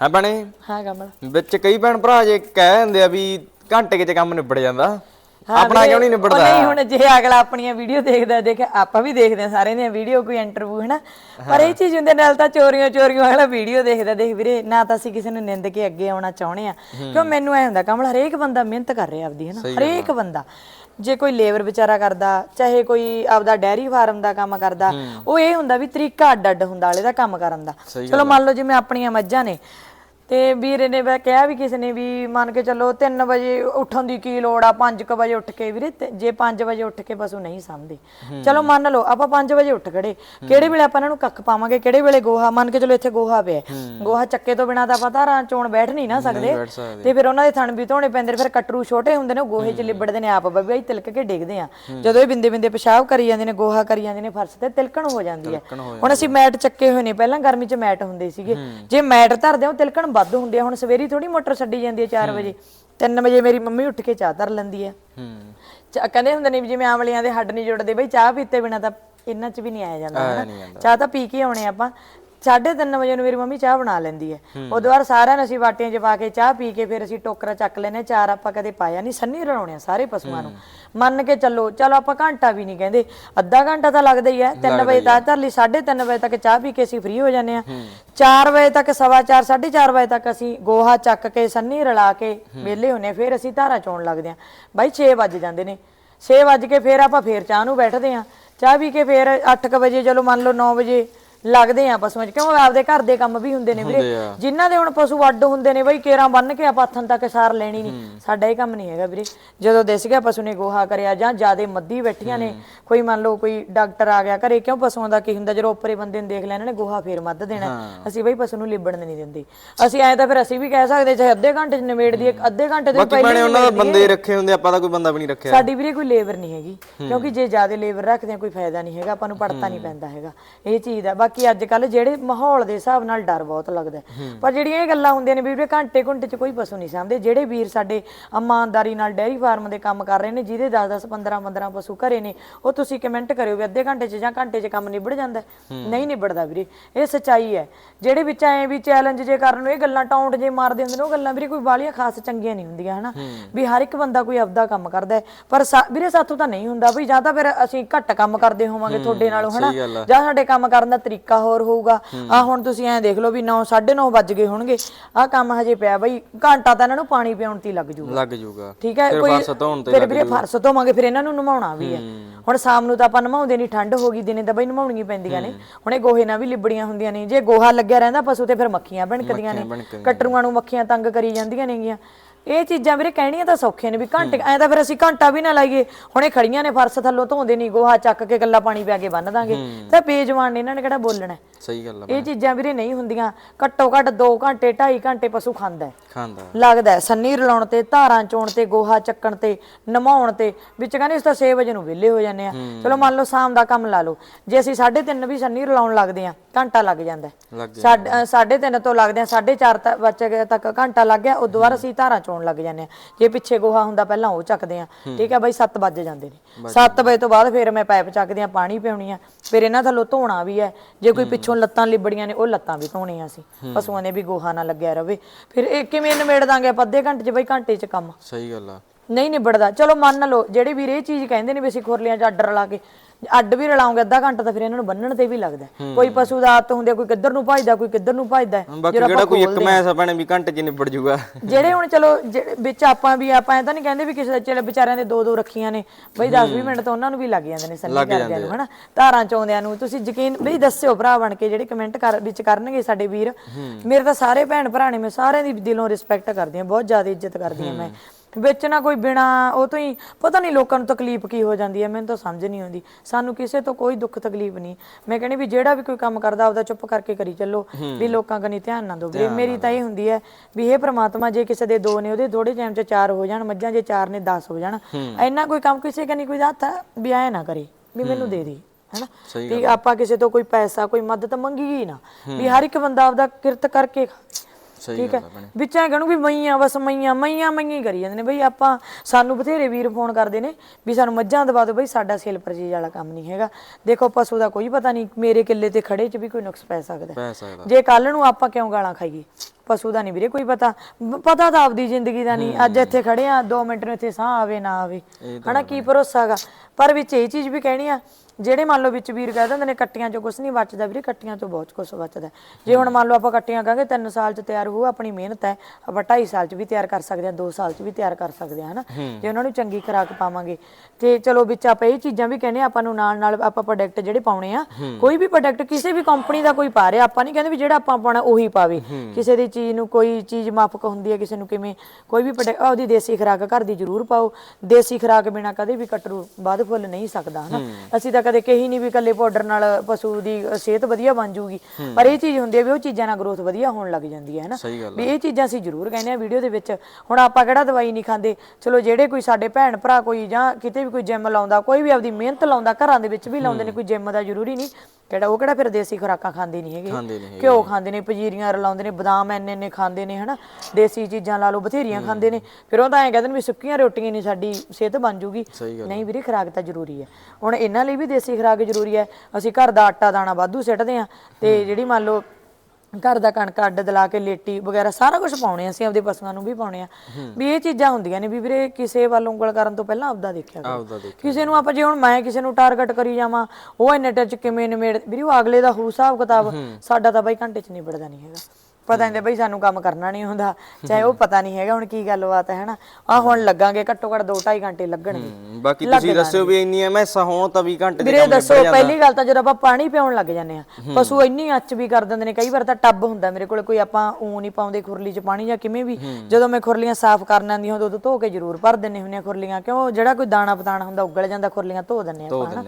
ਹਾਂ ਬਣੇ ਹਾਂ ਕਮਲ। ਵਿੱਚ ਕਈ ਭੈਣ ਭਰਾ ਜੇ ਕਹਿ ਦਿੰਦੇ ਆ ਵੀ ਘੰਟੇ ਕੇ ਚ ਕੰਮ ਨਿਬੜ ਜਾਂਦਾ। ਆਪਣਾ ਕਿਉਂ ਨਹੀਂ ਨਿਬੜਦਾ? ਨਹੀਂ ਹੁਣ ਜੇ ਅਗਲਾ ਆਪਣੀਆਂ ਵੀਡੀਓ ਦੇਖਦਾ ਦੇਖ ਆਪਾਂ ਵੀ ਦੇਖਦੇ ਆ ਸਾਰੇ ਦੀਆਂ ਵੀਡੀਓ ਕੋਈ ਇੰਟਰਵਿਊ ਹਨਾ? ਪਰ ਇਹ ਚੀਜ਼ ਹੁੰਦੇ ਨਾਲ ਤਾਂ ਚੋਰੀਆਂ ਚੋਰੀਆਂ ਅਗਲਾ ਵੀਡੀਓ ਦੇਖਦਾ ਦੇਖ ਵੀਰੇ ਨਾ ਤਾਂ ਅਸੀਂ ਕਿਸੇ ਨੂੰ ਨਿੰਦ ਕੇ ਅੱਗੇ ਆਉਣਾ ਚਾਹੁੰਦੇ ਆ ਕਿਉਂ ਮੈਨੂੰ ਐ ਹੁੰਦਾ ਕਮਲ ਹਰੇਕ ਬੰਦਾ ਮਿਹਨਤ ਕਰ ਰਿਹਾ ਆਪਦੀ ਹਨਾ? ਹਰੇਕ ਬੰਦਾ। ਜੇ ਕੋਈ ਲੇਬਰ ਵਿਚਾਰਾ ਕਰਦਾ ਚਾਹੇ ਕੋਈ ਆਪਦਾ ਡੈਰੀ ਫਾਰਮ ਦਾ ਕੰਮ ਕਰਦਾ ਉਹ ਇਹ ਹੁੰਦਾ ਵੀ ਤਰੀਕਾ ਅੱਡ ਅੱਡ ਹੁੰਦਾ ਵਾਲੇ ਦਾ ਕੰਮ ਕਰਨ ਦਾ। ਚਲੋ ਮੰਨ ਲਓ ਜਿਵੇਂ ਆਪਣੀਆਂ ਮੱਝਾਂ ਨੇ ਤੇ ਵੀਰੇ ਨੇ ਵਾ ਕਿਹਾ ਵੀ ਕਿਸੇ ਨੇ ਵੀ ਮੰਨ ਕੇ ਚੱਲੋ 3 ਵਜੇ ਉੱਠਣ ਦੀ ਕੀ ਲੋੜ ਆ 5 ਵਜੇ ਉੱਠ ਕੇ ਵੀਰੇ ਤੇ ਜੇ 5 ਵਜੇ ਉੱਠ ਕੇ ਪਸ਼ੂ ਨਹੀਂ ਸਾਂਭਦੇ ਚਲੋ ਮੰਨ ਲਓ ਆਪਾਂ 5 ਵਜੇ ਉੱਠ ਖੜੇ। ਕਿਹੜੇ ਵੇਲੇ ਆਪਾਂ ਇਹਨਾਂ ਨੂੰ ਕੱਖ ਪਾਵਾਂਗੇ? ਕਿਹੜੇ ਵੇਲੇ ਗੋਹਾ? ਮੰਨ ਕੇ ਚੱਲੋ ਇੱਥੇ ਗੋਹਾ ਪਿਆ ਹੈ। ਗੋਹਾ ਚੱਕੇ ਤੋਂ ਬਿਨਾ ਤਾਂ ਆਪਾਂ ਧਾਰਾਂ ਚੋਣ ਬੈਠ ਨਹੀਂ ਨਾ ਸਕਦੇ। ਤੇ ਫਿਰ ਉਹਨਾਂ ਦੇ ਥਣ ਵੀ ਧੋਣੇ ਪੈਂਦੇ ਫਿਰ ਕਟਰੂ ਛੋਟੇ ਹੁੰਦੇ ਨੇ ਉਹ ਗੋਹੇ 'ਚ ਲਿਬੜਦੇ ਨੇ ਆਪ ਬਾਬਾ ਤਿਲਕ ਕੇ ਡਿੱਗਦੇ ਆ। ਜਦੋਂ ਇਹ ਬਿੰਦੇ ਬਿੰਦੇ ਪਿਸ਼ਾਬ ਕਰੀ ਜਾਂਦੇ ਨੇ ਗੋਹਾ ਕਰੀ ਜਾਂਦੇ ਨੇ ਫਰਸ਼ ਤੇ ਤਿਲਕਣ ਹੋ ਜਾਂਦੀ ਹੈ। ਹੁਣ ਅਸੀਂ ਮੈਟ ਚੱਕੇ ਹੋਏ ਨੇ ਪਹਿਲਾਂ ਗਰਮੀ 'ਚ ਮੈਟ ਹੁੰਦੇ ਸੀਗੇ। ਜੇ ਮੈਟ ਧਰਦੇ ਉਹ ਤਿਲਕਣ ਵੱਧ ਹੁੰਦੇ ਆ। ਹੁਣ ਸਵੇਰੀ ਥੋੜੀ ਮੋਟਰ ਛੱਡੀ ਜਾਂਦੀ ਹੈ। 4 ਵਜੇ। 3 ਵਜੇ ਮੇਰੀ ਮੰਮੀ ਉੱਠ ਕੇ ਚਾਹ ਧਰ ਲੈਂਦੀ ਹੈ ਹੂੰ। ਚਾ- ਕਹਿੰਦੇ ਹੁੰਦੇ ਨੇ ਵੀ ਜਿਵੇਂ ਆਮਲੀਆਂ ਦੇ ਹੱਡ ਨਹੀਂ ਜੁੜਦੇ ਬਈ ਚਾਹ ਪੀਤੇ ਬਿਨਾ ਤਾਂ ਇਹਨਾਂ 'ਚ ਵੀ ਨਹੀਂ ਆਇਆ ਜਾਂਦਾ ਆਇਆ ਹਨਾ। ਨਹੀਂ ਜਾਂਦਾ। ਚਾਹ ਤਾਂ ਪੀ ਕੇ ਆਉਣੇ ਆਪਾਂ। 3:30 ਵਜੇ ਨੂੰ ਮੇਰੀ ਮੰਮੀ ਚਾਹ ਬਣਾ ਲੈਂਦੀ ਹੈ। ਉਦੋਂ ਬਾਅਦ ਸਾਰਿਆਂ ਨੂੰ ਅਸੀਂ ਬਾਟੀਆਂ 'ਚ ਪਾ ਕੇ ਚਾਹ ਪੀ ਕੇ ਫਿਰ ਅਸੀਂ ਟੋਕਰਾ ਚੱਕ ਲੈਨੇ ਚਾਰ ਆਪਾਂ ਕਦੇ ਪਾਇਆ ਨਹੀਂ ਸੰਨੀ ਰਲਾਉਣੇ ਆ ਸਾਰੇ ਪਸ਼ੂਆਂ ਨੂੰ। ਮੰਨ ਕੇ ਚੱਲੋ ਚਲੋ ਆਪਾਂ ਘੰਟਾ ਵੀ ਨਹੀਂ ਕਹਿੰਦੇ। ਅੱਧਾ ਘੰਟਾ ਤਾਂ ਲੱਗਦਾ ਹੀ ਹੈ। 3 ਵਜੇ ਤੱਕ ਧਰ ਲਈ 3:30 ਵਜੇ ਤੱਕ ਚਾਹ ਪੀ ਕੇ ਅਸੀਂ ਫ੍ਰੀ ਹੋ ਜਾਂਦੇ ਆ 4 ਵਜੇ ਤੱਕ ਸਵਾ 4 4:30 ਵਜੇ ਤੱਕ ਅਸੀਂ ਗੋਹਾ ਚੱਕ ਕੇ ਸੰਨੀ ਰਲਾ ਕੇ ਵਿਹਲੇ ਹੁੰਨੇ ਫਿਰ ਅਸੀਂ ਧਾਰਾ ਚੋਣ ਲੱਗਦੇ ਆ ਬਾਈ 6 ਵੱਜ ਜਾਂਦੇ ਨੇ। 6 ਵੱਜ ਕੇ ਫਿਰ ਆਪਾਂ ਫੇਰ ਚਾਹ ਨੂੰ ਬੈਠਦੇ ਆ ਚਾਹ ਪੀ ਕੇ ਫਿਰ 8 ਵਜੇ ਚਲੋ ਮੰਨ ਲਓ 9 ਵਜੇ ਲੱਗਦੇ ਆ ਪਸ਼ੂਆਂ 'ਚ। ਕਿਉਂ? ਆਪਦੇ ਘਰ ਦੇ ਕੰਮ ਵੀ ਹੁੰਦੇ ਨੇ ਵੀਰੇ। ਜਿਨ੍ਹਾਂ ਦੇ ਹੁਣ ਪਸ਼ੂ ਅੱਡ ਹੁੰਦੇ ਨੇ ਬਈ ਕੇਰਾਂ ਬੰਨ ਕੇ ਆਪਾਂ ਹੱਥਾਂ ਤੱਕ ਸਾਰ ਲੈਣੀ ਨਹੀਂ ਸਾਡਾ ਇਹ ਕੰਮ ਨਹੀਂ ਹੈਗਾ ਵੀਰੇ। ਜਦੋਂ ਦਿਸ ਗਿਆ ਪਸ਼ੂ ਨੇ ਗੋਹਾ ਕਰਿਆ ਜਾਂ ਜਿਆਦੇ ਮੱਦੀ ਬੈਠੀਆਂ ਨੇ ਕੋਈ ਮੰਨ ਲਓ ਕੋਈ ਡਾਕਟਰ ਆ ਗਿਆ ਘਰੇ ਕਿਉਂ ਪਸ਼ੂਆਂ ਦਾ ਕੀ ਹੁੰਦਾ? ਜਦੋਂ ਉੱਪਰੇ ਬੰਦੇ ਨੂੰ ਦੇਖ ਲਿਆ ਇਹਨਾਂ ਨੇ ਗੋਹਾ ਫੇਰ ਮੱਧ ਦੇਣਾ। ਅਸੀਂ ਬਈ ਪਸ਼ੂ ਨੂੰ ਲਿਬੜਨ ਨਹੀਂ ਦਿੰਦੇ। ਅਸੀਂ ਐਂ ਤਾਂ ਫਿਰ ਅਸੀਂ ਵੀ ਕਹਿ ਸਕਦੇ ਚਾਹੇ ਅੱਧੇ ਘੰਟੇ 'ਚ ਨਿਬੇੜ ਦਈਏ ਅੱਧੇ ਘੰਟੇ ਤੋਂ ਬਾਕੀ ਪਹਿਲਾਂ ਹੀ ਉਹਨਾਂ ਦਾ ਬੰਦੇ ਰੱਖੇ ਹੁੰਦੇ ਆਪਾਂ ਤਾਂ ਕੋਈ ਬੰਦਾ ਵੀ ਨਹੀਂ ਰੱਖਿਆ। ਸਾਡੀ ਵੀਰੇ ਕੋਈ ਲੇਬਰ ਨਹੀਂ ਹੈਗੀ। ਕਿਉਂਕਿ ਜੇ ਜ਼ਿਆਦਾ ਲੇਬਰ ਰੱਖਦੇ ਆ ਕੋਈ ਫਾਇਦਾ ਨਹੀਂ ਹੈਗਾ ਆਪਾਂ ਨੂੰ ਪੜਤਾ ਨਹੀਂ ਪੈਂਦਾ ਹੈਗਾ। ਇਹ ਚੀਜ਼ ਦਾ ਬਾਕੀ ਅੱਜ ਕੱਲ ਜਿਹੜੇ ਮਾਹੌਲ ਦੇ ਹਿਸਾਬ ਨਾਲ ਡਰ ਬਹੁਤ ਲੱਗਦਾ ਹੈ। ਪਰ ਜਿਹੜੀਆਂ ਇਹ ਗੱਲਾਂ ਹੁੰਦੀਆਂ ਨੇ ਵੀਰੇ ਘੰਟੇ ਘੰਟੇ ਚ ਕੋਈ ਪਸ਼ੂ ਨਹੀਂ ਸਾਂਭਦੇ ਜਿਹੜੇ ਵੀਰ ਸਾਡੇ ਇਮਾਨਦਾਰੀ ਨਾਲ ਡੈਰੀ ਫਾਰਮ ਦੇ ਕੰਮ ਕਰ ਰਹੇ ਨੇ ਜਿਹਦੇ 10 10 15 15 ਪਸ਼ੂ ਘਰੇ ਨੇ ਉਹ ਤੁਸੀਂ ਕਮੈਂਟ ਕਰਿਓ ਵੀ ਅੱਧੇ ਘੰਟੇ ਚ ਜਾਂ ਘੰਟੇ ਚ ਕੰਮ ਨਿਬੜ ਜਾਂਦਾ ਹੈ। ਨਹੀਂ ਨਿਬੜਦਾ ਵੀਰੇ ਇਹ ਸੱਚਾਈ ਹੈ ਜਿਹੜੇ ਵਿੱਚ ਐ ਵੀ ਚੈਲੰਜ ਜੇ ਕਰਨ ਨੂੰ ਇਹ ਗੱਲਾਂ ਟਾਉਂਟ ਜੇ ਮਾਰਦੇ ਹੁੰਦੇ ਨੇ ਉਹ ਗੱਲਾਂ ਵੀਰੇ ਕੋਈ ਬਾਲੀਆਂ ਖਾਸ ਚੰਗੀਆਂ ਨਹੀਂ ਹੁੰਦੀਆਂ ਹਨਾ ਵੀ ਹਰ ਇੱਕ ਬੰਦਾ ਕੋਈ ਆਪਦਾ ਕੰਮ ਕਰਦਾ ਹੈ। ਪਰ ਸਾ- ਵੀਰੇ ਸਾਥੋਂ ਤਾਂ ਨਹੀਂ ਹੁੰਦਾ ਵੀ ਜਾਂ ਤਾਂ ਫਿਰ ਅਸੀਂ ਘੱਟ ਕੰਮ ਕਰਦੇ ਹੋਵਾਂਗੇ ਤੁਹਾਡੇ ਨਾਲੋਂ ਹਨਾ। ਜਾਂ ਸਾਡੇ ਕੰਮ ਕਰਨ ਦਾ ਤਰੀਕਾ ਹੋਰ ਹੋਊਗਾ। ਆ ਹੁਣ ਤੁਸੀਂ ਐਂ ਦੇਖ ਲਓ ਵੀ 9 9:30 ਵੱਜ ਗਏ ਹੋਣਗੇ। ਆ ਕੰਮ ਹਜੇ ਪਿਆ ਬਈ ਘੰਟਾ ਤਾਂ ਇਹਨਾਂ ਨੂੰ ਪਾਣੀ ਪਿਆਉਣ ਤੇ ਹੀ ਲੱਗ ਜੂਗਾ। ਲੱਗ ਜੂਗਾ। ਠੀਕ ਹੈ ਫਿਰ ਕੋਈ ਫਰਸ਼ ਧੋਣ ਤੇ ਫਿਰ ਵੀਰੇ ਫਰਸ਼ ਧੋਵਾਂਗੇ ਫਿਰ ਇਹਨਾਂ ਨੂੰ ਨਵਾਉਣਾ ਵੀ ਹੈ। ਹੁਣ ਸ਼ਾਮ ਨੂੰ ਤਾਂ ਆਪਾਂ ਨਵਾਉਂਦੇ ਨਹੀਂ ਠੰਡ ਹੋ ਗਈ ਦਿਨੇ ਤਾਂ ਬਈ ਨਵਾਉਣੀਆਂ ਪੈਂਦੀਆਂ ਨੇ। ਹੁਣ ਇਹ ਗੋਹੇ ਨਾਲ ਵੀ ਲਿਬੜੀਆਂ ਹੁੰਦੀਆਂ ਨੇ। ਜੇ ਗੋਹਾ ਲੱਗਿਆ ਰਹਿੰਦਾ ਪਸ਼ੂ ਤੇ ਫਿਰ ਮੱਖੀਆਂ ਬਣਕਦੀਆਂ ਨੇ। ਕਟਰੂਆਂ ਨੂੰ ਮੱਖੀਆਂ ਤੰਗ ਕਰੀ ਜਾਂਦੀਆਂ ਨੇਗੀਆਂ। ਇਹ ਚੀਜ਼ਾਂ ਵੀਰੇ ਕਹਿਣੀਆਂ ਤਾਂ ਸੌਖੀਆਂ ਨੇ ਵੀ ਘੰਟੇ ਐ ਤਾਂ ਫਿਰ ਅਸੀਂ ਘੰਟਾ ਵੀ ਨਾ ਲਾਈਏ। ਹੁਣ ਇਹ ਖੜੀਆਂ ਨੇ ਫਰਸ਼ ਥੱਲੋਂ ਧੋਂਦੇ ਨਹੀਂ ਗੋਹਾ ਚੱਕ ਕੇ ਗੱਲਾ ਪਾਣੀ ਪਿਆ ਕੇ ਬੰਨ ਦਾਂਗੇ। ਤਾਂ ਬੇਜਵਾਨ ਨੇ ਇਹਨਾਂ ਨੇ ਕਿਹੜਾ ਬੋਲਣਾ ਹੈ? ਸਹੀ ਗੱਲ ਆ ਇਹ ਚੀਜ਼ਾਂ ਵੀਰੇ ਨਹੀਂ ਹੁੰਦੀਆਂ। ਘੱਟੋ ਘੱਟ 2 ਘੰਟੇ 2.5 ਘੰਟੇ ਪਸ਼ੂ ਖਾਂਦਾ ਹੈ। ਖਾਂਦਾ ਲੱਗਦਾ ਹੈ ਸੰਨੀ ਰਲਾਉਣ ਤੇ ਧਾਰਾਂ ਚੋਣ ਤੇ ਗੋਹਾ ਚੱਕਣ ਤੇ ਨਮਾਉਣ ਤੇ ਵਿੱਚ ਕਹਿੰਦੇ ਇਸ ਤਾਂ 6 ਵਜੇ ਨੂੰ ਵਿਹਲੇ ਹੋ ਜਾਂਦੇ ਆ ਚਲੋ ਮੰਨ ਲਓ ਸ਼ਾਮ ਦਾ ਕੰਮ ਲਾ ਲਓ। ਜੇ ਅਸੀਂ 3:30 ਵੀ ਸੰਨੀ ਰਲਾਉਣ ਲੱਗਦੇ ਆ ਘੰਟਾ ਲੱਗ ਜਾਂਦਾ ਹੈ। ਲੱਗ ਜਾ ਸਾਢੇ- ਅ, ਸਾਢੇ ਤਿੰਨ ਤੋਂ ਲੱਗਦੇ ਆ 4:30 ਤੱਕ ਬੱਚੇ ਤੱਕ ਘੰਟਾ ਲੱਗ ਗਿਆ ਉਦੋਂ ਬਾਅਦ ਅਸੀਂ ਧਾਰਾਂ ਚੋਣ ਲੱਗ ਜਾਂਦੇ ਆ ਜੇ ਪਿੱਛੇ ਗੋਹਾ ਹੁੰਦਾ ਪਹਿਲਾਂ ਉਹ ਚੱਕਦੇ ਆ ਠੀਕ ਹੈ ਬਾਈ 7 ਵਜੇ ਜਾਂਦੇ ਨੇ। 7 ਵਜੇ ਤੋਂ ਬਾਅਦ ਫਿਰ ਮੈਂ ਪਾਈਪ ਚੱਕਦੀ ਆ ਪਾਣੀ ਪਿਉਣੀ ਆ। ਫਿਰ ਇਹਨਾਂ ਥੱਲੋਂ ਧੋਣਾ ਵੀ ਹੈ। ਜੇ ਕੋਈ ਪਿੱਛੋਂ ਲੱਤਾਂ ਲਿਬੜੀਆਂ ਨੇ ਉਹ ਲੱਤਾਂ ਵੀ ਧੋਣੀਆਂ ਸੀ। ਪਸ਼ੂਆਂ ਦੇ ਵੀ ਗੋਹਾ ਨਾ ਲੱਗਿਆ ਰਵੇ। ਫਿਰ ਇਹ ਕਿਵੇਂ ਨਿਬੇੜ ਦਾਂਗੇ ਆਪਾਂ? ਅੱਧੇ ਘੰਟੇ 'ਚ ਬਾਈ ਘੰਟੇ 'ਚ ਕੰਮ। ਸਹੀ ਗੱਲ ਆ। ਨਹੀਂ ਨਿਬੜਦਾ। ਚਲੋ ਮੰਨ ਲਓ ਜਿਹੜੇ ਵੀਰ ਇਹ ਚੀਜ਼ ਕਹਿੰਦੇ ਨੇ ਵੀ ਅਸੀਂ ਖੁਰਲੀਆਂ 'ਚ ਅੱਡ ਰਲਾ ਕੇ ਅੱਡ ਵੀ ਰਲਾਉਂਗੇ ਅੱਧਾ ਘੰਟਾ ਤਾਂ ਫਿਰ ਇਹਨਾਂ ਨੂੰ ਬੰਨਣ ਤੇ ਵੀ ਲੱਗਦਾ। ਕੋਈ ਪਸ਼ੂ ਦਾ ਆਦਤ ਹੁੰਦੀ ਕੋਈ ਕਿੱਧਰ ਨੂੰ ਭਜਦਾ ਕੋਈ ਕਿੱਧਰ ਨੂੰ ਭਜਦਾ। ਬਾਕੀ ਕਿਹੜਾ ਕੋਈ ਇੱਕ ਮੈਸ ਆ ਭੈਣੇ ਵੀ ਘੰਟੇ ਚ ਨਿਬੜ ਜੂਗਾ। ਜਿਹੜੇ ਹੁਣ ਚਲੋ ਜਿਹੜੇ ਵਿੱਚ ਆਪਾਂ ਵੀ ਆਪਾਂ ਐ ਤਾਂ ਨਹੀਂ ਕਹਿੰਦੇ ਵੀ ਕਿਸੇ ਦੇ ਚਲੇ ਵਿਚਾਰਿਆਂ ਦੇ ਦੋ ਦੋ ਰੱਖੀਆਂ ਨੇ। ਬਈ 10 20 ਮਿੰਟ ਤਾਂ ਉਹਨਾਂ ਨੂੰ ਵੀ ਲੱਗ ਜਾਂਦੇ ਨੇ ਸੰਨੀ ਕਰਦਿਆਂ ਨੂੰ ਹਨਾ? ਧਾਰਾਂ ਚੋਂਦਿਆਂ ਨੂੰ ਤੁਸੀਂ ਯਕੀਨ ਬਈ ਦੱਸਿਓ ਭਰਾ ਬਣ ਕੇ ਜਿਹੜੇ ਕਮੈਂਟ ਕਰ ਵਿੱਚ ਕਰਨਗੇ ਸਾਡੇ ਵੀਰ। ਮੇਰੇ ਤਾਂ ਸਾਰੇ ਭੈਣ ਭਰਾ ਨੇ ਮੈਂ ਸਾਰਿਆਂ ਦੀ ਦਿਲੋਂ ਰਿਸਪੈਕਟ ਕਰਦੀ ਹਾਂ ਬਹੁਤ ਜ਼ਿਆਦਾ ਇੱਜ਼ਤ ਕਰਦੀ ਹਾਂ। ਮੈਂ। ਵਿੱਚ ਨਾ ਕੋਈ ਬਿਨਾ ਉਹ ਤੋਂ ਹੀ ਪਤਾ ਨਹੀਂ ਲੋਕਾਂ ਨੂੰ ਤਕਲੀਫ ਕੀ ਹੋ ਜਾਂਦੀ ਹੈ ਮੈਨੂੰ ਤਾਂ ਸਮਝ ਨਹੀਂ ਆਉਂਦੀ। ਸਾਨੂੰ ਕਿਸੇ ਤੋਂ ਕੋਈ ਦੁੱਖ ਤਕਲੀਫ ਨਹੀਂ। ਮੈਂ ਕਹਿੰਦੀ ਵੀ ਜਿਹੜਾ ਵੀ ਕੋਈ ਕੰਮ ਕਰਦਾ ਆਪਦਾ ਚੁੱਪ ਕਰਕੇ ਕਰੀ ਚੱਲੋ ਵੀ ਲੋਕਾਂ ਕਨੀ ਧਿਆਨ ਨਾ ਦਿਓ। ਮੇਰੀ ਤਾਂ ਇਹ ਹੁੰਦੀ ਹੈ ਵੀ ਇਹ ਪ੍ਰਮਾਤਮਾ ਜੇ ਕਿਸੇ ਦੇ ਦੋ ਨੇ ਉਹਦੇ ਥੋੜੇ ਟਾਈਮ 'ਚ ਚਾਰ ਹੋ ਜਾਣ ਮੱਝਾਂ ਜੇ ਚਾਰ ਨੇ 10 ਹੋ ਜਾਣ। ਇੰਨਾ ਕੋਈ ਕੰਮ ਕਿਸੇ ਕਨੀ ਕੋਈ ਹੱਥ ਵੀ ਐ ਨਾ ਕਰੇ ਵੀ ਮੈਨੂੰ ਦੇ ਦੇ ਹੈਨਾ? ਵੀ ਆਪਾਂ ਕਿਸੇ ਤੋਂ ਕੋਈ ਪੈਸਾ ਕੋਈ ਮਦਦ ਮੰਗੀ ਹੀ ਨਾ। ਵੀ ਹਰ ਇੱਕ ਬੰਦਾ ਆਪਦਾ ਕਿਰਤ ਕਰਕੇ ਠੀਕ ਹੈ? ਵਿੱਚ ਐ ਕਹਣੂ ਵੀ ਮਈਆਂ ਬਸ ਮਈਆਂ ਮਈਆਂ ਮਈਆਂ ਹੀ ਕਰੀ ਜਾਂਦੇ ਨੇ ਬਈ ਆਪਾਂ ਸਾਨੂੰ ਬਥੇਰੇ ਵੀਰ ਫੋਨ ਕਰਦੇ ਨੇ ਵੀ ਸਾਨੂੰ ਮੱਝਾਂ ਦਵਾ ਦਿਓ ਬਈ ਸਾਡਾ ਸੇਲ ਪਰਚੇਜ ਵਾਲਾ ਕੰਮ ਨਹੀਂ ਹੈਗਾ। ਦੇਖੋ ਪਸ਼ੂ ਦਾ ਕੋਈ ਪਤਾ ਨਹੀਂ ਮੇਰੇ ਕਿੱਲੇ ਤੇ ਖੜੇ ਚ ਵੀ ਕੋਈ ਨੁਕਸ ਪੈ ਸਕਦਾ। ਹੈ। ਪੈ ਸਕਦਾ। ਜੇ ਕੱਲ ਨੂੰ ਆਪਾਂ ਕਿਉਂ ਗਾਲਾਂ ਖਾਈਏ? ਪਸ਼ੂ ਦਾ ਨਹੀਂ ਵੀਰੇ ਕੋਈ ਪਤਾ। ਬ- ਪਤਾ ਤਾਂ ਆਪਦੀ ਜ਼ਿੰਦਗੀ ਦਾ ਨਹੀਂ। ਅੱਜ ਇੱਥੇ ਖੜੇ ਆ 2 ਮਿੰਟ ਨੂੰ ਇੱਥੇ ਸਾਹ ਆਵੇ ਨਾ ਆਵੇ। ਹਨਾ ਕੀ ਭਰੋਸਾ ਹੈਗਾ? ਪਰ ਵਿੱਚ ਇਹ ਚੀਜ਼ ਵੀ ਕਹਿਣੀ ਆ ਜਿਹੜੇ ਮੰਨ ਲਓ ਵਿੱਚ ਵੀਰ ਕਹਿ ਦਿੰਦੇ ਨੇ ਕੱਟੀਆਂ ਚੋਂ ਕੁਝ ਨਹੀਂ ਬਚਦਾ ਵੀਰੇ ਕੱਟੀਆਂ ਚੋਂ ਬਹੁਤ ਕੁਝ ਬਚਦਾ। ਜੇ ਹੁਣ ਮੰਨ ਲਓ ਆਪਾਂ ਕੱਟੀਆਂ ਕਹਾਂਗੇ 3 ਸਾਲ ਚ ਤਿਆਰ ਹੋਊ ਆਪਣੀ ਮਿਹਨਤ ਹੈ ਆਪਾਂ 2.5 ਸਾਲ ਚ ਵੀ ਤਿਆਰ ਕਰ ਸਕਦੇ ਹਾਂ 2 ਸਾਲ ਚ ਵੀ ਤਿਆਰ ਕਰ ਸਕਦੇ ਹਾਂ ਹਨਾ? ਜੇ ਉਹਨਾਂ ਨੂੰ ਚੰਗੀ ਖੁਰਾਕ ਪਾਵਾਂਗੇ। ਤੇ ਚਲੋ ਵਿੱਚ ਆਪਾਂ ਇਹ ਚੀਜ਼ਾਂ ਵੀ ਕਹਿੰਦੇ ਆਪਾਂ ਨੂੰ ਨਾਲ ਨਾਲ ਆਪਾਂ ਪ੍ਰੋਡਕਟ ਜਿਹੜੇ ਪਾਉਣੇ ਆ ਕੋਈ ਵੀ ਪ੍ਰੋਡਕਟ ਕਿਸੇ ਵੀ ਕੰਪਨੀ ਦਾ ਕੋਈ ਪਾ ਰਿਹਾ ਆਪਾਂ ਨਹੀਂ ਕਹਿੰਦੇ ਵੀ ਜਿਹੜਾ ਆਪਾਂ ਪਾਉਣਾ ਉਹੀ ਪਾਵੇ। ਕਿਸੇ ਦੀ ਚੀਜ਼ ਨੂੰ ਕੋਈ ਚੀਜ਼ ਮਾਫਕ ਹੁੰਦੀ ਹੈ ਕਿਸੇ ਨੂੰ ਕਿਵੇਂ ਕੋਈ ਵੀ ਪ੍ਰੋਡਕਟ ਉਹਦੀ ਦੇਸੀ ਖੁਰਾਕ ਘਰ ਦੀ ਜ਼ਰੂਰ ਪਾਓ। ਦੇਸੀ ਖੁਰਾਕ ਬਿਨਾ ਕਦੇ ਵੀ ਕਟਰੂ ਵੱਧ ਫੁੱਲ ਨਹੀਂ ਸਕਦਾ ਹਨਾ? ਅਸੀਂ ਤਾਂ ਕਦੇ ਕਹੀ ਨਹੀਂ ਵੀ ਕੱਲੇ ਪਾਊਡਰ ਨਾਲ ਪਸ਼ੂ ਦੀ ਸਿਹਤ ਵਧੀਆ ਬਣ ਜੂਗੀ। ਪਰ ਇਹ ਚੀਜ਼ ਹੁੰਦੀ ਹੈ ਵੀ ਉਹ ਚੀਜ਼ਾਂ ਨਾਲ ਗਰੋਥ ਵਧੀਆ ਹੋਣ ਲੱਗ ਜਾਂਦੀ ਹੈ ਹਨਾ? ਸਹੀ ਗੱਲ ਵੀ ਇਹ ਚੀਜ਼ਾਂ ਅਸੀਂ ਜ਼ਰੂਰ ਕਹਿੰਦੇ ਆ ਵੀਡੀਓ ਦੇ ਵਿੱਚ। ਹੁਣ ਆਪਾਂ ਕਿਹੜਾ ਦਵਾਈ ਨਹੀਂ ਖਾਂਦੇ? ਚਲੋ ਜਿਹੜੇ ਕੋਈ ਸਾਡੇ ਭੈਣ ਭਰਾ ਕੋਈ ਜਾਂ ਕਿਤੇ ਵੀ ਕੋਈ ਜਿਮ ਲਾਉਂਦਾ ਕੋਈ ਵੀ ਆਪਦੀ ਮਿਹਨਤ ਲਾਉਂਦਾ ਘਰਾਂ ਦੇ ਵਿੱਚ ਵੀ ਲਾਉਂਦੇ ਨੇ ਕੋਈ ਜਿਮ ਦਾ ਜ਼ਰੂਰੀ ਨਹੀਂ। ਕਿਹੜਾ ਉਹ ਕਿਹੜਾ ਫਿਰ ਦੇਸੀ ਖੁਰਾਕਾਂ ਖਾਂਦੇ ਨਹੀਂ ਹੈਗੇ? ਖਾਂਦੇ ਨਹੀਂ ਘਿਓ ਖਾਂਦੇ ਨੇ ਪਜੀਰੀਆਂ ਰਲਾਉਂਦੇ ਨੇ ਬਦਾਮ ਐਨੇ ਐਨੇ ਖਾਂਦੇ ਨੇ ਹਨਾ? ਦੇਸੀ ਚੀਜ਼ਾਂ ਲਾ ਲਓ ਬਥੇਰੀਆਂ ਖਾਂਦੇ ਨੇ। ਫਿਰ ਉਹ ਤਾਂ ਐਂ ਕਹਿੰਦੇ ਨੇ ਵੀ ਸੁੱਕੀਆਂ ਰੋਟੀਆਂ ਨਹੀਂ ਸਾਡੀ ਸਿਹਤ ਬਣ ਜੂਗੀ। ਨਹੀਂ ਵੀਰੇ ਖੁਰਾਕ ਤਾਂ ਜ਼ਰੂਰੀ ਹੈ। ਹੁਣ ਇਹਨਾਂ ਲਈ ਵੀ ਦੇਸੀ ਖੁਰਾਕ ਜ਼ਰੂਰੀ ਹੈ। ਅਸੀਂ ਘਰ ਦਾ ਆਟਾ ਦਾਣਾ ਵਾਧੂ ਸਿੱਟਦੇ ਆ ਤੇ ਜਿਹੜੀ ਮੰਨ ਲਓ ਘਰ ਦਾ ਕਣਕ ਅੱਡ ਦਲਾ ਕੇ ਲੇਟੀ ਵਗੈਰਾ ਸਾਰਾ ਕੁਝ ਪਾਉਣੇ ਆ ਅਸੀਂ ਆਪਦੇ ਪਸ਼ੂਆਂ ਨੂੰ ਵੀ ਪਾਉਣੇ ਆ। ਵੀ ਇਹ ਚੀਜ਼ਾਂ ਹੁੰਦੀਆਂ ਨੇ ਵੀ ਵੀਰੇ ਕਿਸੇ ਵੱਲ ਉਂਗਲ ਕਰਨ ਤੋਂ ਪਹਿਲਾਂ ਆਪਦਾ ਦੇਖਿਆ ਕਰੋ। ਆਪਦਾ ਕਿਸੇ ਨੂੰ ਆਪਾਂ ਜੇ ਹੁਣ ਮੈਂ ਕਿਸੇ ਨੂੰ ਟਾਰਗੇਟ ਕਰੀ ਜਾਵਾਂ ਉਹ ਇੰਨੇ ਟੱਚ ਕਿਵੇਂ ਨਿਮੇੜ ਵੀਰੇ ਉਹ ਅਗਲੇ ਦਾ ਹੋ ਹਿਸਾਬ ਕਿਤਾਬ ਸਾਡਾ ਤਾਂ ਬਾਈ ਘੰਟੇ ਚ ਨਿਬੜਦਾ ਨਹੀਂ ਹੈਗਾ। ਪਤਾ ਨਹੀਂ ਬਈ ਸਾਨੂੰ ਕੰਮ ਕਰਨਾ ਨਹੀਂ ਹੁੰਦਾ ਚਾਹੇ ਉਹ ਪਤਾ ਨਹੀਂ ਹੈਗਾ ਹੁਣ ਕੀ ਗੱਲਬਾਤ ਹੈ ਹਨਾ? ਆ ਹੁਣ ਲੱਗਾਂਗੇ ਘੱਟੋ ਘੱਟ 2.5 ਘੰਟੇ ਲੱਗਣਗੇ। ਹਮ, ਬਾਕੀ ਤੁਸੀਂ ਦੱਸਿਓ ਵੀ ਇੰਨੀਆਂ ਮੈਸਾਂ ਹੋਣ ਤਾਂ ਵੀ ਘੰਟੇ ਦੇ ਵੀਰੇ ਕੰਮ ਦੱਸੋ ਪਹਿਲੀ ਗੱਲ ਤਾਂ ਜਦੋਂ ਆਪਾਂ ਪਾਣੀ ਪਿਆਉਣ ਲੱਗ ਜਾਂਦੇ ਆ ਪਸ਼ੂ ਇੰਨੀ ਅੱਚ ਵੀ ਕਰ ਦਿੰਦੇ ਨੇ ਕਈ ਵਾਰ ਤਾਂ ਟੱਬ ਹੁੰਦਾ ਮੇਰੇ ਕੋਲ ਕੋਈ ਆਪਾਂ ਊ ਨਹੀਂ ਪਾਉਂਦੇ ਖੁਰਲੀ 'ਚ ਪਾਣੀ ਜਾਂ ਕਿਵੇਂ ਵੀ। ਜਦੋਂ ਮੈਂ ਖੁਰਲੀਆਂ ਸਾਫ਼ ਕਰਨ ਆਂਦੀ ਹਾਂ ਉਦੋਂ ਧੋ ਕੇ ਜ਼ਰੂਰ ਭਰ ਦਿੰਨੇ ਹੁੰਨੇ ਆ ਖੁਰਲੀਆਂ ਕਿਉਂ? ਜਿਹੜਾ ਕੋਈ ਦਾਣਾ ਪਤਾਣਾ ਹੁੰਦਾ ਉਗਲ ਜਾਂਦਾ ਖੁਰਲੀਆਂ ਧੋ ਦਿੰਨੇ ਆਪਾਂ ਹਨਾ?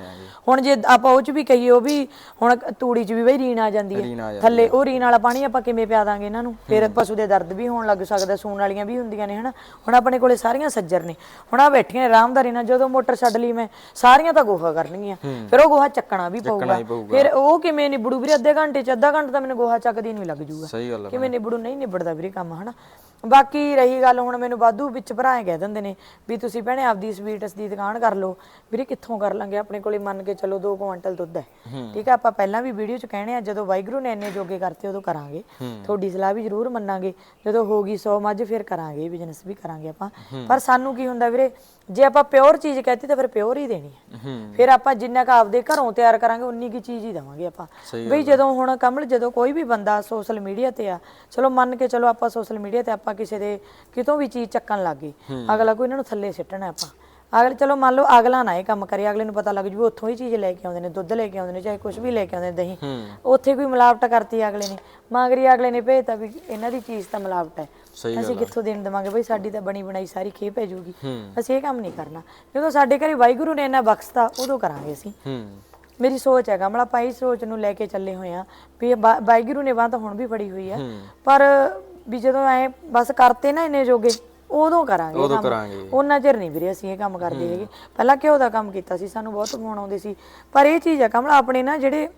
ਹੁਣ ਜੇ ਆਪਾਂ ਉਹ 'ਚ ਵੀ ਕਹੀਏ ਉਹ ਵੀ ਹੁਣ ਤੂੜੀ 'ਚ ਵੀ ਬਈ ਰੀਣ ਆ ਜਾਂਦੀ ਆ ਹੈ ਥੱਲੇ ਉਹ ਰੀਣ ਵਾਲਾ ਪਾਣੀ ਆਪਾਂ ਕਿਵੇਂ ਪਿਆ ਦਾਂਗੇ ਇਹਨਾਂ ਨੂੰ। ਫਿਰ ਪਸ਼ੂ ਦੇ ਦਰਦ ਵੀ ਹੋਣ ਲੱਗ ਸਕਦਾ ਸੂਣ ਵਾਲੀਆਂ ਵੀ ਹੁੰਦੀਆਂ ਨੇ ਹਨਾ? ਹੁਣ ਆਪਣੇ ਕੋਲੇ ਸਾਰੀਆਂ ਸੱਜਰ ਨੇ। ਹੁਣ ਆ ਬੈਠੀਆਂ ਆਰਾਮਦਾਰੀ ਨਾਲ ਜਦੋਂ ਮੋਟਰ ਛੱਡ ਲਈ ਮੈਂ ਸਾਰੀਆਂ ਤਾਂ ਗੋਹਾ ਕਰਨਗੀਆਂ। ਫਿਰ ਉਹ ਗੋਹਾ ਚੱਕਣਾ ਵੀ ਪਊਗਾ। ਫਿਰ ਉਹ ਕਿਵੇਂ ਨਿਬੜੂ ਵੀਰੇ? ਅੱਧੇ ਘੰਟੇ ਚ ਅੱਧਾ ਘੰਟਾ ਤਾਂ ਮੈਨੂੰ ਗੋਹਾ ਚੱਕਦੀ ਨੂੰ ਲੱਗ ਜੂਗਾ। ਸਹੀ ਗੱਲ ਆ ਕਿਵੇਂ ਨਿਬੜੂ? ਨਹੀਂ ਨਿਬੜਦਾ ਵੀਰੇ ਕੰਮ ਹਨਾ? ਬਾਕੀ ਰਹੀ ਗੱਲ ਹੁਣ ਮੈਨੂੰ ਵਾਧੂ ਵਿੱਚ ਭਰਾਏ ਕਹਿ ਦਿੰਦੇ ਨੇ ਵੀ ਤੁਸੀਂ ਭੈਣੇ ਆਪਦੀ ਸਵੀਟਸ ਦੀ ਦੁਕਾਨ ਕਰ ਲਓ। ਵੀਰੇ ਕਿੱਥੋਂ ਕਰ ਲਾਂਗੇ? ਆਪਣੇ ਕੋਲੇ ਮੰਨ ਕੇ ਚੱਲੋ 2 ਕੁਇੰਟਲ ਦੁੱਧ ਹੈ। ਠੀਕ ਹੈ ਆਪਾਂ ਪਹਿਲਾਂ ਵੀ ਵੀਡੀਓ ਚ ਕਹਿਣੇ ਆ ਜਦੋਂ ਵਾਹਿਗੁਰੂ ਨੇ ਇੰਨੇ ਜੋਗੇ ਕਰਤੇ ਉਦੋਂ ਕਰਾਂਗੇ। ਤੁਹਾਡੀ ਸਲਾਹ ਵੀ ਜ਼ਰੂਰ ਮੰਨਾਂਗੇ। ਜਦੋਂ ਹੋਗੀ 100 ਮੱਝ ਫਿਰ ਕਰਾਂਗੇ ਬਿਜ਼ਨਸ ਵੀ ਕਰਾਂਗੇ ਆਪਾਂ। ਪਰ ਸਾਨੂੰ ਕੀ ਹੁੰਦਾ ਵੀਰੇ ਜੇ ਆਪਾਂ ਪਿਓਰ ਚੀਜ਼ ਕਹਤੀ ਤਾਂ ਫਿਰ ਪਿਓਰ ਹੀ ਦੇਣੀ ਹੈ। ਫਿਰ ਆਪਾਂ ਜਿੰਨਾ ਕ ਆਪਦੇ ਘਰੋਂ ਤਿਆਰ ਕਰਾਂਗੇ ਉਨੀ ਕੀ ਚੀਜ਼ ਹੀ ਦਵਾਂਗੇ ਆਪਾਂ। ਬਈ ਜਦੋਂ ਹੁਣ ਕਮਲ ਜਦੋਂ ਕੋਈ ਵੀ ਬੰਦਾ ਸੋਸ਼ਲ ਮੀਡੀਆ ਤੇ ਆ ਚਲੋ ਮੰਨ ਕੇ ਚਲੋ ਆਪਾਂ ਸੋਸ਼ਲ ਮੀਡੀਆ ਤੇ ਆਪਾਂ ਕਿਸੇ ਦੇ ਕਿਤੋਂ ਵੀ ਚੀਜ਼ ਚੱਕਣ ਲੱਗ ਗਏ। ਅਗਲਾ ਕੋਈ ਇਹਨਾਂ ਨੂੰ ਥੱਲੇ ਸਿੱਟਣਾ ਆਪਾਂ। ਅਗਲੇ ਚਲੋ ਮੰਨ ਲਓ ਅਗਲਾ ਨਾ ਇਹ ਕੰਮ ਕਰੇ ਅਗਲੇ ਨੂੰ ਪਤਾ ਲੱਗ ਜੂ ਉੱਥੋਂ ਹੀ ਚੀਜ਼ ਲੈ ਕੇ ਆਉਂਦੇ ਨੇ ਦੁੱਧ ਲੈ ਕੇ ਆਉਂਦੇ ਨੇ ਚਾਹੇ ਕੁਝ ਵੀ ਲੈ ਕੇ ਆਉਂਦੇ ਨੇ ਦਹੀਂ। ਉੱਥੇ ਕੋਈ ਮਿਲਾਵਟ ਕਰਤੀ ਅਗਲੇ ਨੇ। ਮਾਂਗਰੀ ਅਗਲੇ ਨੇ ਭੇਜਤਾ ਵੀ ਇਹਨਾਂ ਦੀ ਚੀਜ਼ ਤਾਂ ਮਿਲਾਵਟ ਹੈ। ਅਸੀਂ ਕਿੱਥੋਂ ਦੇਣ ਦੇਵਾਂਗੇ ਬਈ ਸਾਡੀ ਤਾਂ ਬਣੀ ਬਣਾਈ ਸਾਰੀ ਖੇ ਪੈ ਜਾਊਗੀ ਅਸੀਂ ਇਹ ਕੰਮ ਨਹੀਂ ਕਰਨਾ। ਜਦੋਂ ਸਾਡੇ ਘਰੇ ਵਾਹਿਗੁਰੂ ਨੇ ਇੰਨਾ ਬਖਸ਼ਤਾ ਉਦੋਂ ਕਰਾਂਗੇ ਅਸੀਂ। ਮੇਰੀ ਸੋਚ ਹੈ ਕਮਲਾ ਪਾਈ ਸੋਚ ਨੂੰ ਲੈ ਕੇ ਚੱਲੇ ਹੋਏ ਆ ਵਾ- ਵਾਹਿਗੁਰੂ ਨੇ ਬਾਹ ਤਾਂ ਹੁਣ ਵੀ ਫੜੀ ਹੋਈ ਆ ਪਰ ਵੀ ਜਦੋਂ ਐ ਬਸ ਕਰਤੇ ਨਾ ਇੰਨੇ ਜੋਗੇ ਉਦੋਂ ਕਰਾਂਗੇ ਉਦੋਂ ਕੰਮ। ਕਰਾਂਗੇ। ਉਹਨਾਂ ਚਿਰ ਨਹੀਂ ਵੀਰੇ ਅਸੀਂ ਇਹ ਕੰਮ ਕਰਦੇ ਹੈਗੇ ਪਹਿਲਾਂ ਘਿਓ ਦਾ ਕੰਮ ਕੀਤਾ ਸੀ ਸਾਨੂੰ ਬਹੁਤ ਫੋਨ ਆਉਂਦੇ ਸੀ ਪਰ ਇਹ ਚੀਜ਼ ਆ ਕਮਲਾ ਆਪਣੇ ਨਾ ਜਿਹੜੇ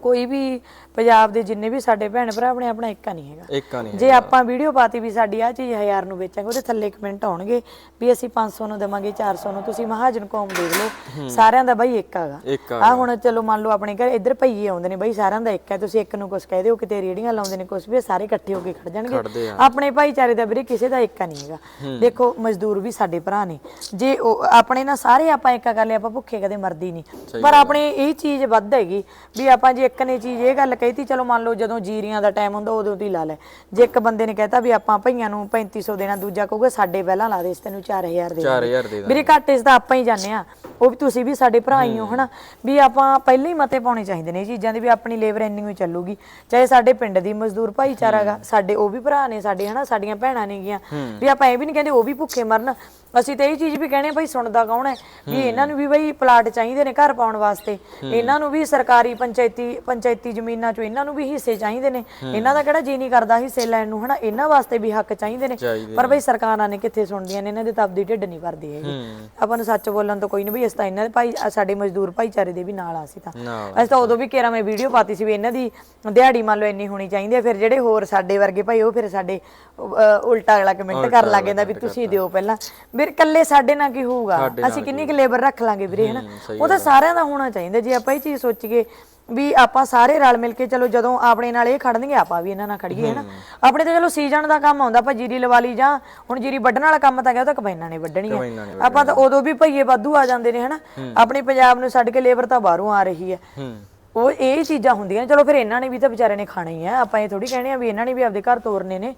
ਕੋਈ ਵੀ ਪੰਜਾਬ ਦੇ ਜਿੰਨੇ ਵੀ ਸਾਡੇ ਭੈਣ ਭਰਾ ਆਪਣੇ ਆਪਣਾ ਇੱਕਾ ਨਹੀਂ ਹੈਗਾ। ਇੱਕਾ ਨਹੀਂ ਜੇ ਆਪਾਂ ਵੀਡੀਓ ਪਾਤੀ ਵੀ ਸਾਡੀ ਆ ਚੀਜ਼ 1000 ਨੂੰ ਵੇਚਾਂਗੇ ਉਹਦੇ ਥੱਲੇ ਕਮੈਂਟ ਆਉਣਗੇ ਵੀ ਅਸੀਂ 500 ਨੂੰ ਦੇਵਾਂਗੇ 400 ਨੂੰ ਤੁਸੀਂ ਮਹਾਜਨ ਕੌਮ ਦੇਖ ਲਓ ਸਾਰਿਆਂ ਦਾ ਬਾਈ ਇੱਕ ਹੈਗਾ ਆ ਹੁਣ ਚਲੋ ਮੰਨ ਲਓ ਆਪਣੇ ਘਰ ਇੱਧਰ ਭਈਏ ਆਉਂਦੇ ਨੇ ਬਾਈ ਸਾਰਿਆਂ ਦਾ ਇੱਕ ਹੈ ਤੁਸੀਂ ਇੱਕ ਨੂੰ ਕੁਝ ਕਹਿ ਦਿਓ ਕਿਤੇ ਰੇੜੀਆਂ ਲਾਉਂਦੇ ਨੇ ਕੁਝ ਵੀ ਸਾਰੇ ਇਕੱਠੇ ਹੋ ਕੇ ਖੜ ਜਾਣਗੇ। ਆਪਣੇ ਭਾਈਚਾਰੇ ਦਾ ਵੀਰੇ ਕਿਸੇ ਦਾ ਇੱਕਾ ਨਹੀਂ ਹੈਗਾ। ਦੇਖੋ ਮਜ਼ਦੂਰ ਵੀ ਸਾਡੇ ਭਰਾ ਨੇ। ਜੇ ਉਹ ਆਪਣੇ ਨਾਲ ਸਾਰੇ ਆਪਾਂ ਇੱਕਾ ਕਰ ਲਿਆ ਆਪਾਂ ਭੁੱਖੇ ਕਦੇ ਮਰਦੀ ਨਹੀਂ। ਪਰ ਆਪਣੇ ਇਹ ਚੀਜ਼ ਵੱਧ ਹੈਗੀ ਵੀ ਆਪਾਂ ਜੇ ਇੱਕ ਨੇ ਚੀਜ਼ ਇਹ ਗੱਲ ਕਹੀਤੀ ਚਲੋ ਮੰਨ ਲਓ ਜਦੋਂ ਜੀਰੀਆਂ ਦਾ ਟਾਈਮ ਹੁੰਦਾ ਉਦੋਂ ਦੀ ਲਾ ਲੈ। ਜੇ ਇੱਕ ਬੰਦੇ ਨੇ ਕਹਿਤਾ ਵੀ ਆਪਾਂ ਭਈਆਂ ਨੂੰ 3500 ਦੇਣਾ ਦੂਜਾ ਕਹੂਗਾ ਸਾਡੇ ਪਹਿਲਾਂ ਲਾ ਦੇ ਇਸ ਤੈਨੂੰ 4000 ਦੇ 4000 ਦੇ ਵੀਰੇ ਘਾਟੇ 'ਚ ਤਾਂ ਆਪਾਂ ਹੀ ਜਾਂਦੇ ਆ ਉਹ ਵੀ ਤੁਸੀਂ ਵੀ ਸਾਡੇ ਭਰਾ ਹੀ ਹੋ ਹਨਾ? ਵੀ ਆਪਾਂ ਪਹਿਲਾਂ ਹੀ ਮਤੇ ਪਾਉਣੇ ਚਾਹੀਦੇ ਨੇ ਇਹ ਚੀਜ਼ਾਂ ਦੇ ਵੀ ਆਪਣੀ ਲੇਬਰ ਇੰਨੀ ਹੀ ਚੱਲੂਗੀ। ਚਾਹੇ ਸਾਡੇ ਪਿੰਡ ਦੀ ਮਜ਼ਦੂਰ ਭਾਈਚਾਰਾ ਗਾ ਸਾਡੇ ਉਹ ਵੀ ਭਰਾ ਨੇ ਸਾਡੇ ਹਨਾ ਸਾਡੀਆਂ ਭੈਣਾਂ ਨੇਗੀਆਂ ਵੀ ਆਪਾਂ ਇਹ ਵੀ ਨਹੀਂ ਕਹਿੰਦੇ ਉਹ ਵੀ ਭੁੱਖੇ ਮਰਨ। ਅਸੀਂ ਤਾਂ ਇਹ ਚੀਜ਼ ਵੀ ਕਹਿੰਦੇ ਆ ਭਾਈ ਸੁਣਦਾ ਕੌਣ ਹੈ? ਵੀ ਇਹਨਾਂ ਨੂੰ ਵੀ ਬਈ ਪਲਾਟ ਚਾਹੀਦੇ ਨੇ ਘਰ ਪਾਉਣ ਵਾਸਤੇ। ਇਹਨਾਂ ਨੂੰ ਵੀ ਸਰਕਾਰੀ ਪੰਚਾਇਤੀ ਪੰਚਾਇਤੀ ਜ਼ਮੀਨਾਂ ਚੋਂ ਇਹਨਾਂ ਨੂੰ ਵੀ ਹਿੱਸੇ ਚਾਹੀਦੇ ਨੇ। ਇਹਨਾਂ ਦਾ ਕਿਹੜਾ ਜੀ ਨਹੀਂ ਕਰਦਾ ਹਿੱਸੇ ਲੈਣ ਨੂੰ ਹਨਾ? ਇਹਨਾਂ ਵਾਸਤੇ ਵੀ ਹੱਕ ਚਾਹੀਦੇ ਨੇ। ਚਾਹੀਦੇ ਪਰ ਬਈ ਸਰਕਾਰਾਂ ਨੇ ਕਿੱਥੇ ਸੁਣਦੀਆਂ ਨੇ ਇਹਨਾਂ ਦੇ ਤਾਂ ਆਪਦੀ ਢਿੱਡ ਨਹੀਂ ਭਰਦੀ ਹੈਗੀ। ਆਪਾਂ ਨੂੰ ਸੱਚ ਬੋਲਣ ਤੋਂ ਕੋਈ ਨਹੀਂ ਵੀ ਇਸ ਤਾਂ ਇਹਨਾਂ ਦੇ ਭਾਈ ਸਾਡੇ ਮਜ਼ਦੂਰ ਭਾਈਚਾਰੇ ਦੇ ਵੀ ਨਾਲ ਆ ਸੀ ਤਾਂ। ਨਾਲ ਅਸੀਂ ਤਾਂ ਉਦੋਂ ਵੀ ਕੇਰਾ ਮੈਂ ਵੀਡੀਓ ਪਾਤੀ ਸੀ ਵੀ ਇਹਨਾਂ ਦੀ ਦਿਹਾੜੀ ਮੰਨ ਲਓ ਇੰਨੀ ਹੋਣੀ ਚਾਹੀਦੀ ਹੈ ਫਿਰ ਜਿਹੜੇ ਹੋਰ ਸਾਡੇ ਵਰਗੇ ਭਾਈ ਉਹ ਫਿਰ ਸਾਡੇ ਅਹ, ਉਲਟਾ ਅਗਲਾ ਕਮੈਂਟ ਕਰ ਲੱਗ ਜਾਂਦਾ ਵੀ ਤੁਸੀਂ ਦਿਓ ਪਹਿਲਾਂ। ਵੀਰ ਇਕੱਲੇ ਸਾਡੇ ਨਾਲ ਕੀ ਹੋਊਗਾ? ਅਸੀਂ ਕਿੰਨੀ ਕੁ ਲੇਬਰ ਰੱਖ ਲਾਂਗੇ ਵੀਰੇ ਹਨਾ? ਉਹ ਤਾਂ ਸਾਰਿਆਂ ਦਾ ਹੋਣਾ ਚਾਹੀਦਾ। ਜੇ ਆਪਾਂ ਇਹ ਚੀਜ਼ ਸੋਚੀਏ ਵੀ ਆਪਾਂ ਸਾਰੇ ਰਲ ਮਿਲ ਕੇ ਚਲੋ ਜਦੋਂ ਆਪਣੇ ਨਾਲ ਇਹ ਖੜਨਗੇ ਆਪਾਂ ਵੀ ਇਹਨਾਂ ਨਾਲ ਖੜੀਏ ਹਨਾ? ਆਪਣੇ ਤੇ ਚਲੋ ਸੀਜ਼ਨ ਦਾ ਕੰਮ ਆਉਂਦਾ ਆਪਾਂ ਜੀਰੀ ਲਵਾ ਲਈ ਜਾਂ ਹੁਣ ਜੀਰੀ ਵੱਢਣ ਵਾਲਾ ਕੰਮ ਤਾਂ ਗਿਆ ਉਹ ਤਾਂ ਕਬਾਈਨਾਂ ਨੇ ਵੱਢਣੀ ਕਬਾਈਨਾਂ ਆ। ਆਪਾਂ ਤਾਂ ਉਦੋਂ ਵੀ ਭਈਏ ਵਾਧੂ ਆ ਜਾਂਦੇ ਨੇ ਹਨਾ? ਆਪਣੇ ਪੰਜਾਬ ਨੂੰ ਛੱਡ ਕੇ ਲੇਬਰ ਤਾਂ ਬਾਹਰੋਂ ਆ ਰਹੀ ਹੈ ਹੂੰ। ਉਹ ਇਹ ਚੀਜ਼ਾਂ ਹੁੰਦੀਆਂ ਨੇ। ਚਲੋ ਫਿਰ ਇਹਨਾਂ ਨੇ ਵੀ ਤਾਂ ਵਿਚਾਰੇ ਨੇ ਖਾਣਾ ਹੀ ਆ ਆਪਾਂ ਇਹ ਥੋੜੀ ਕਹਿਣੇ ਆ ਵੀ ਇਹਨਾਂ ਨੇ ਵੀ ਆਪਦੇ ਘਰ ਤੋਰਨੇ ਨੇ।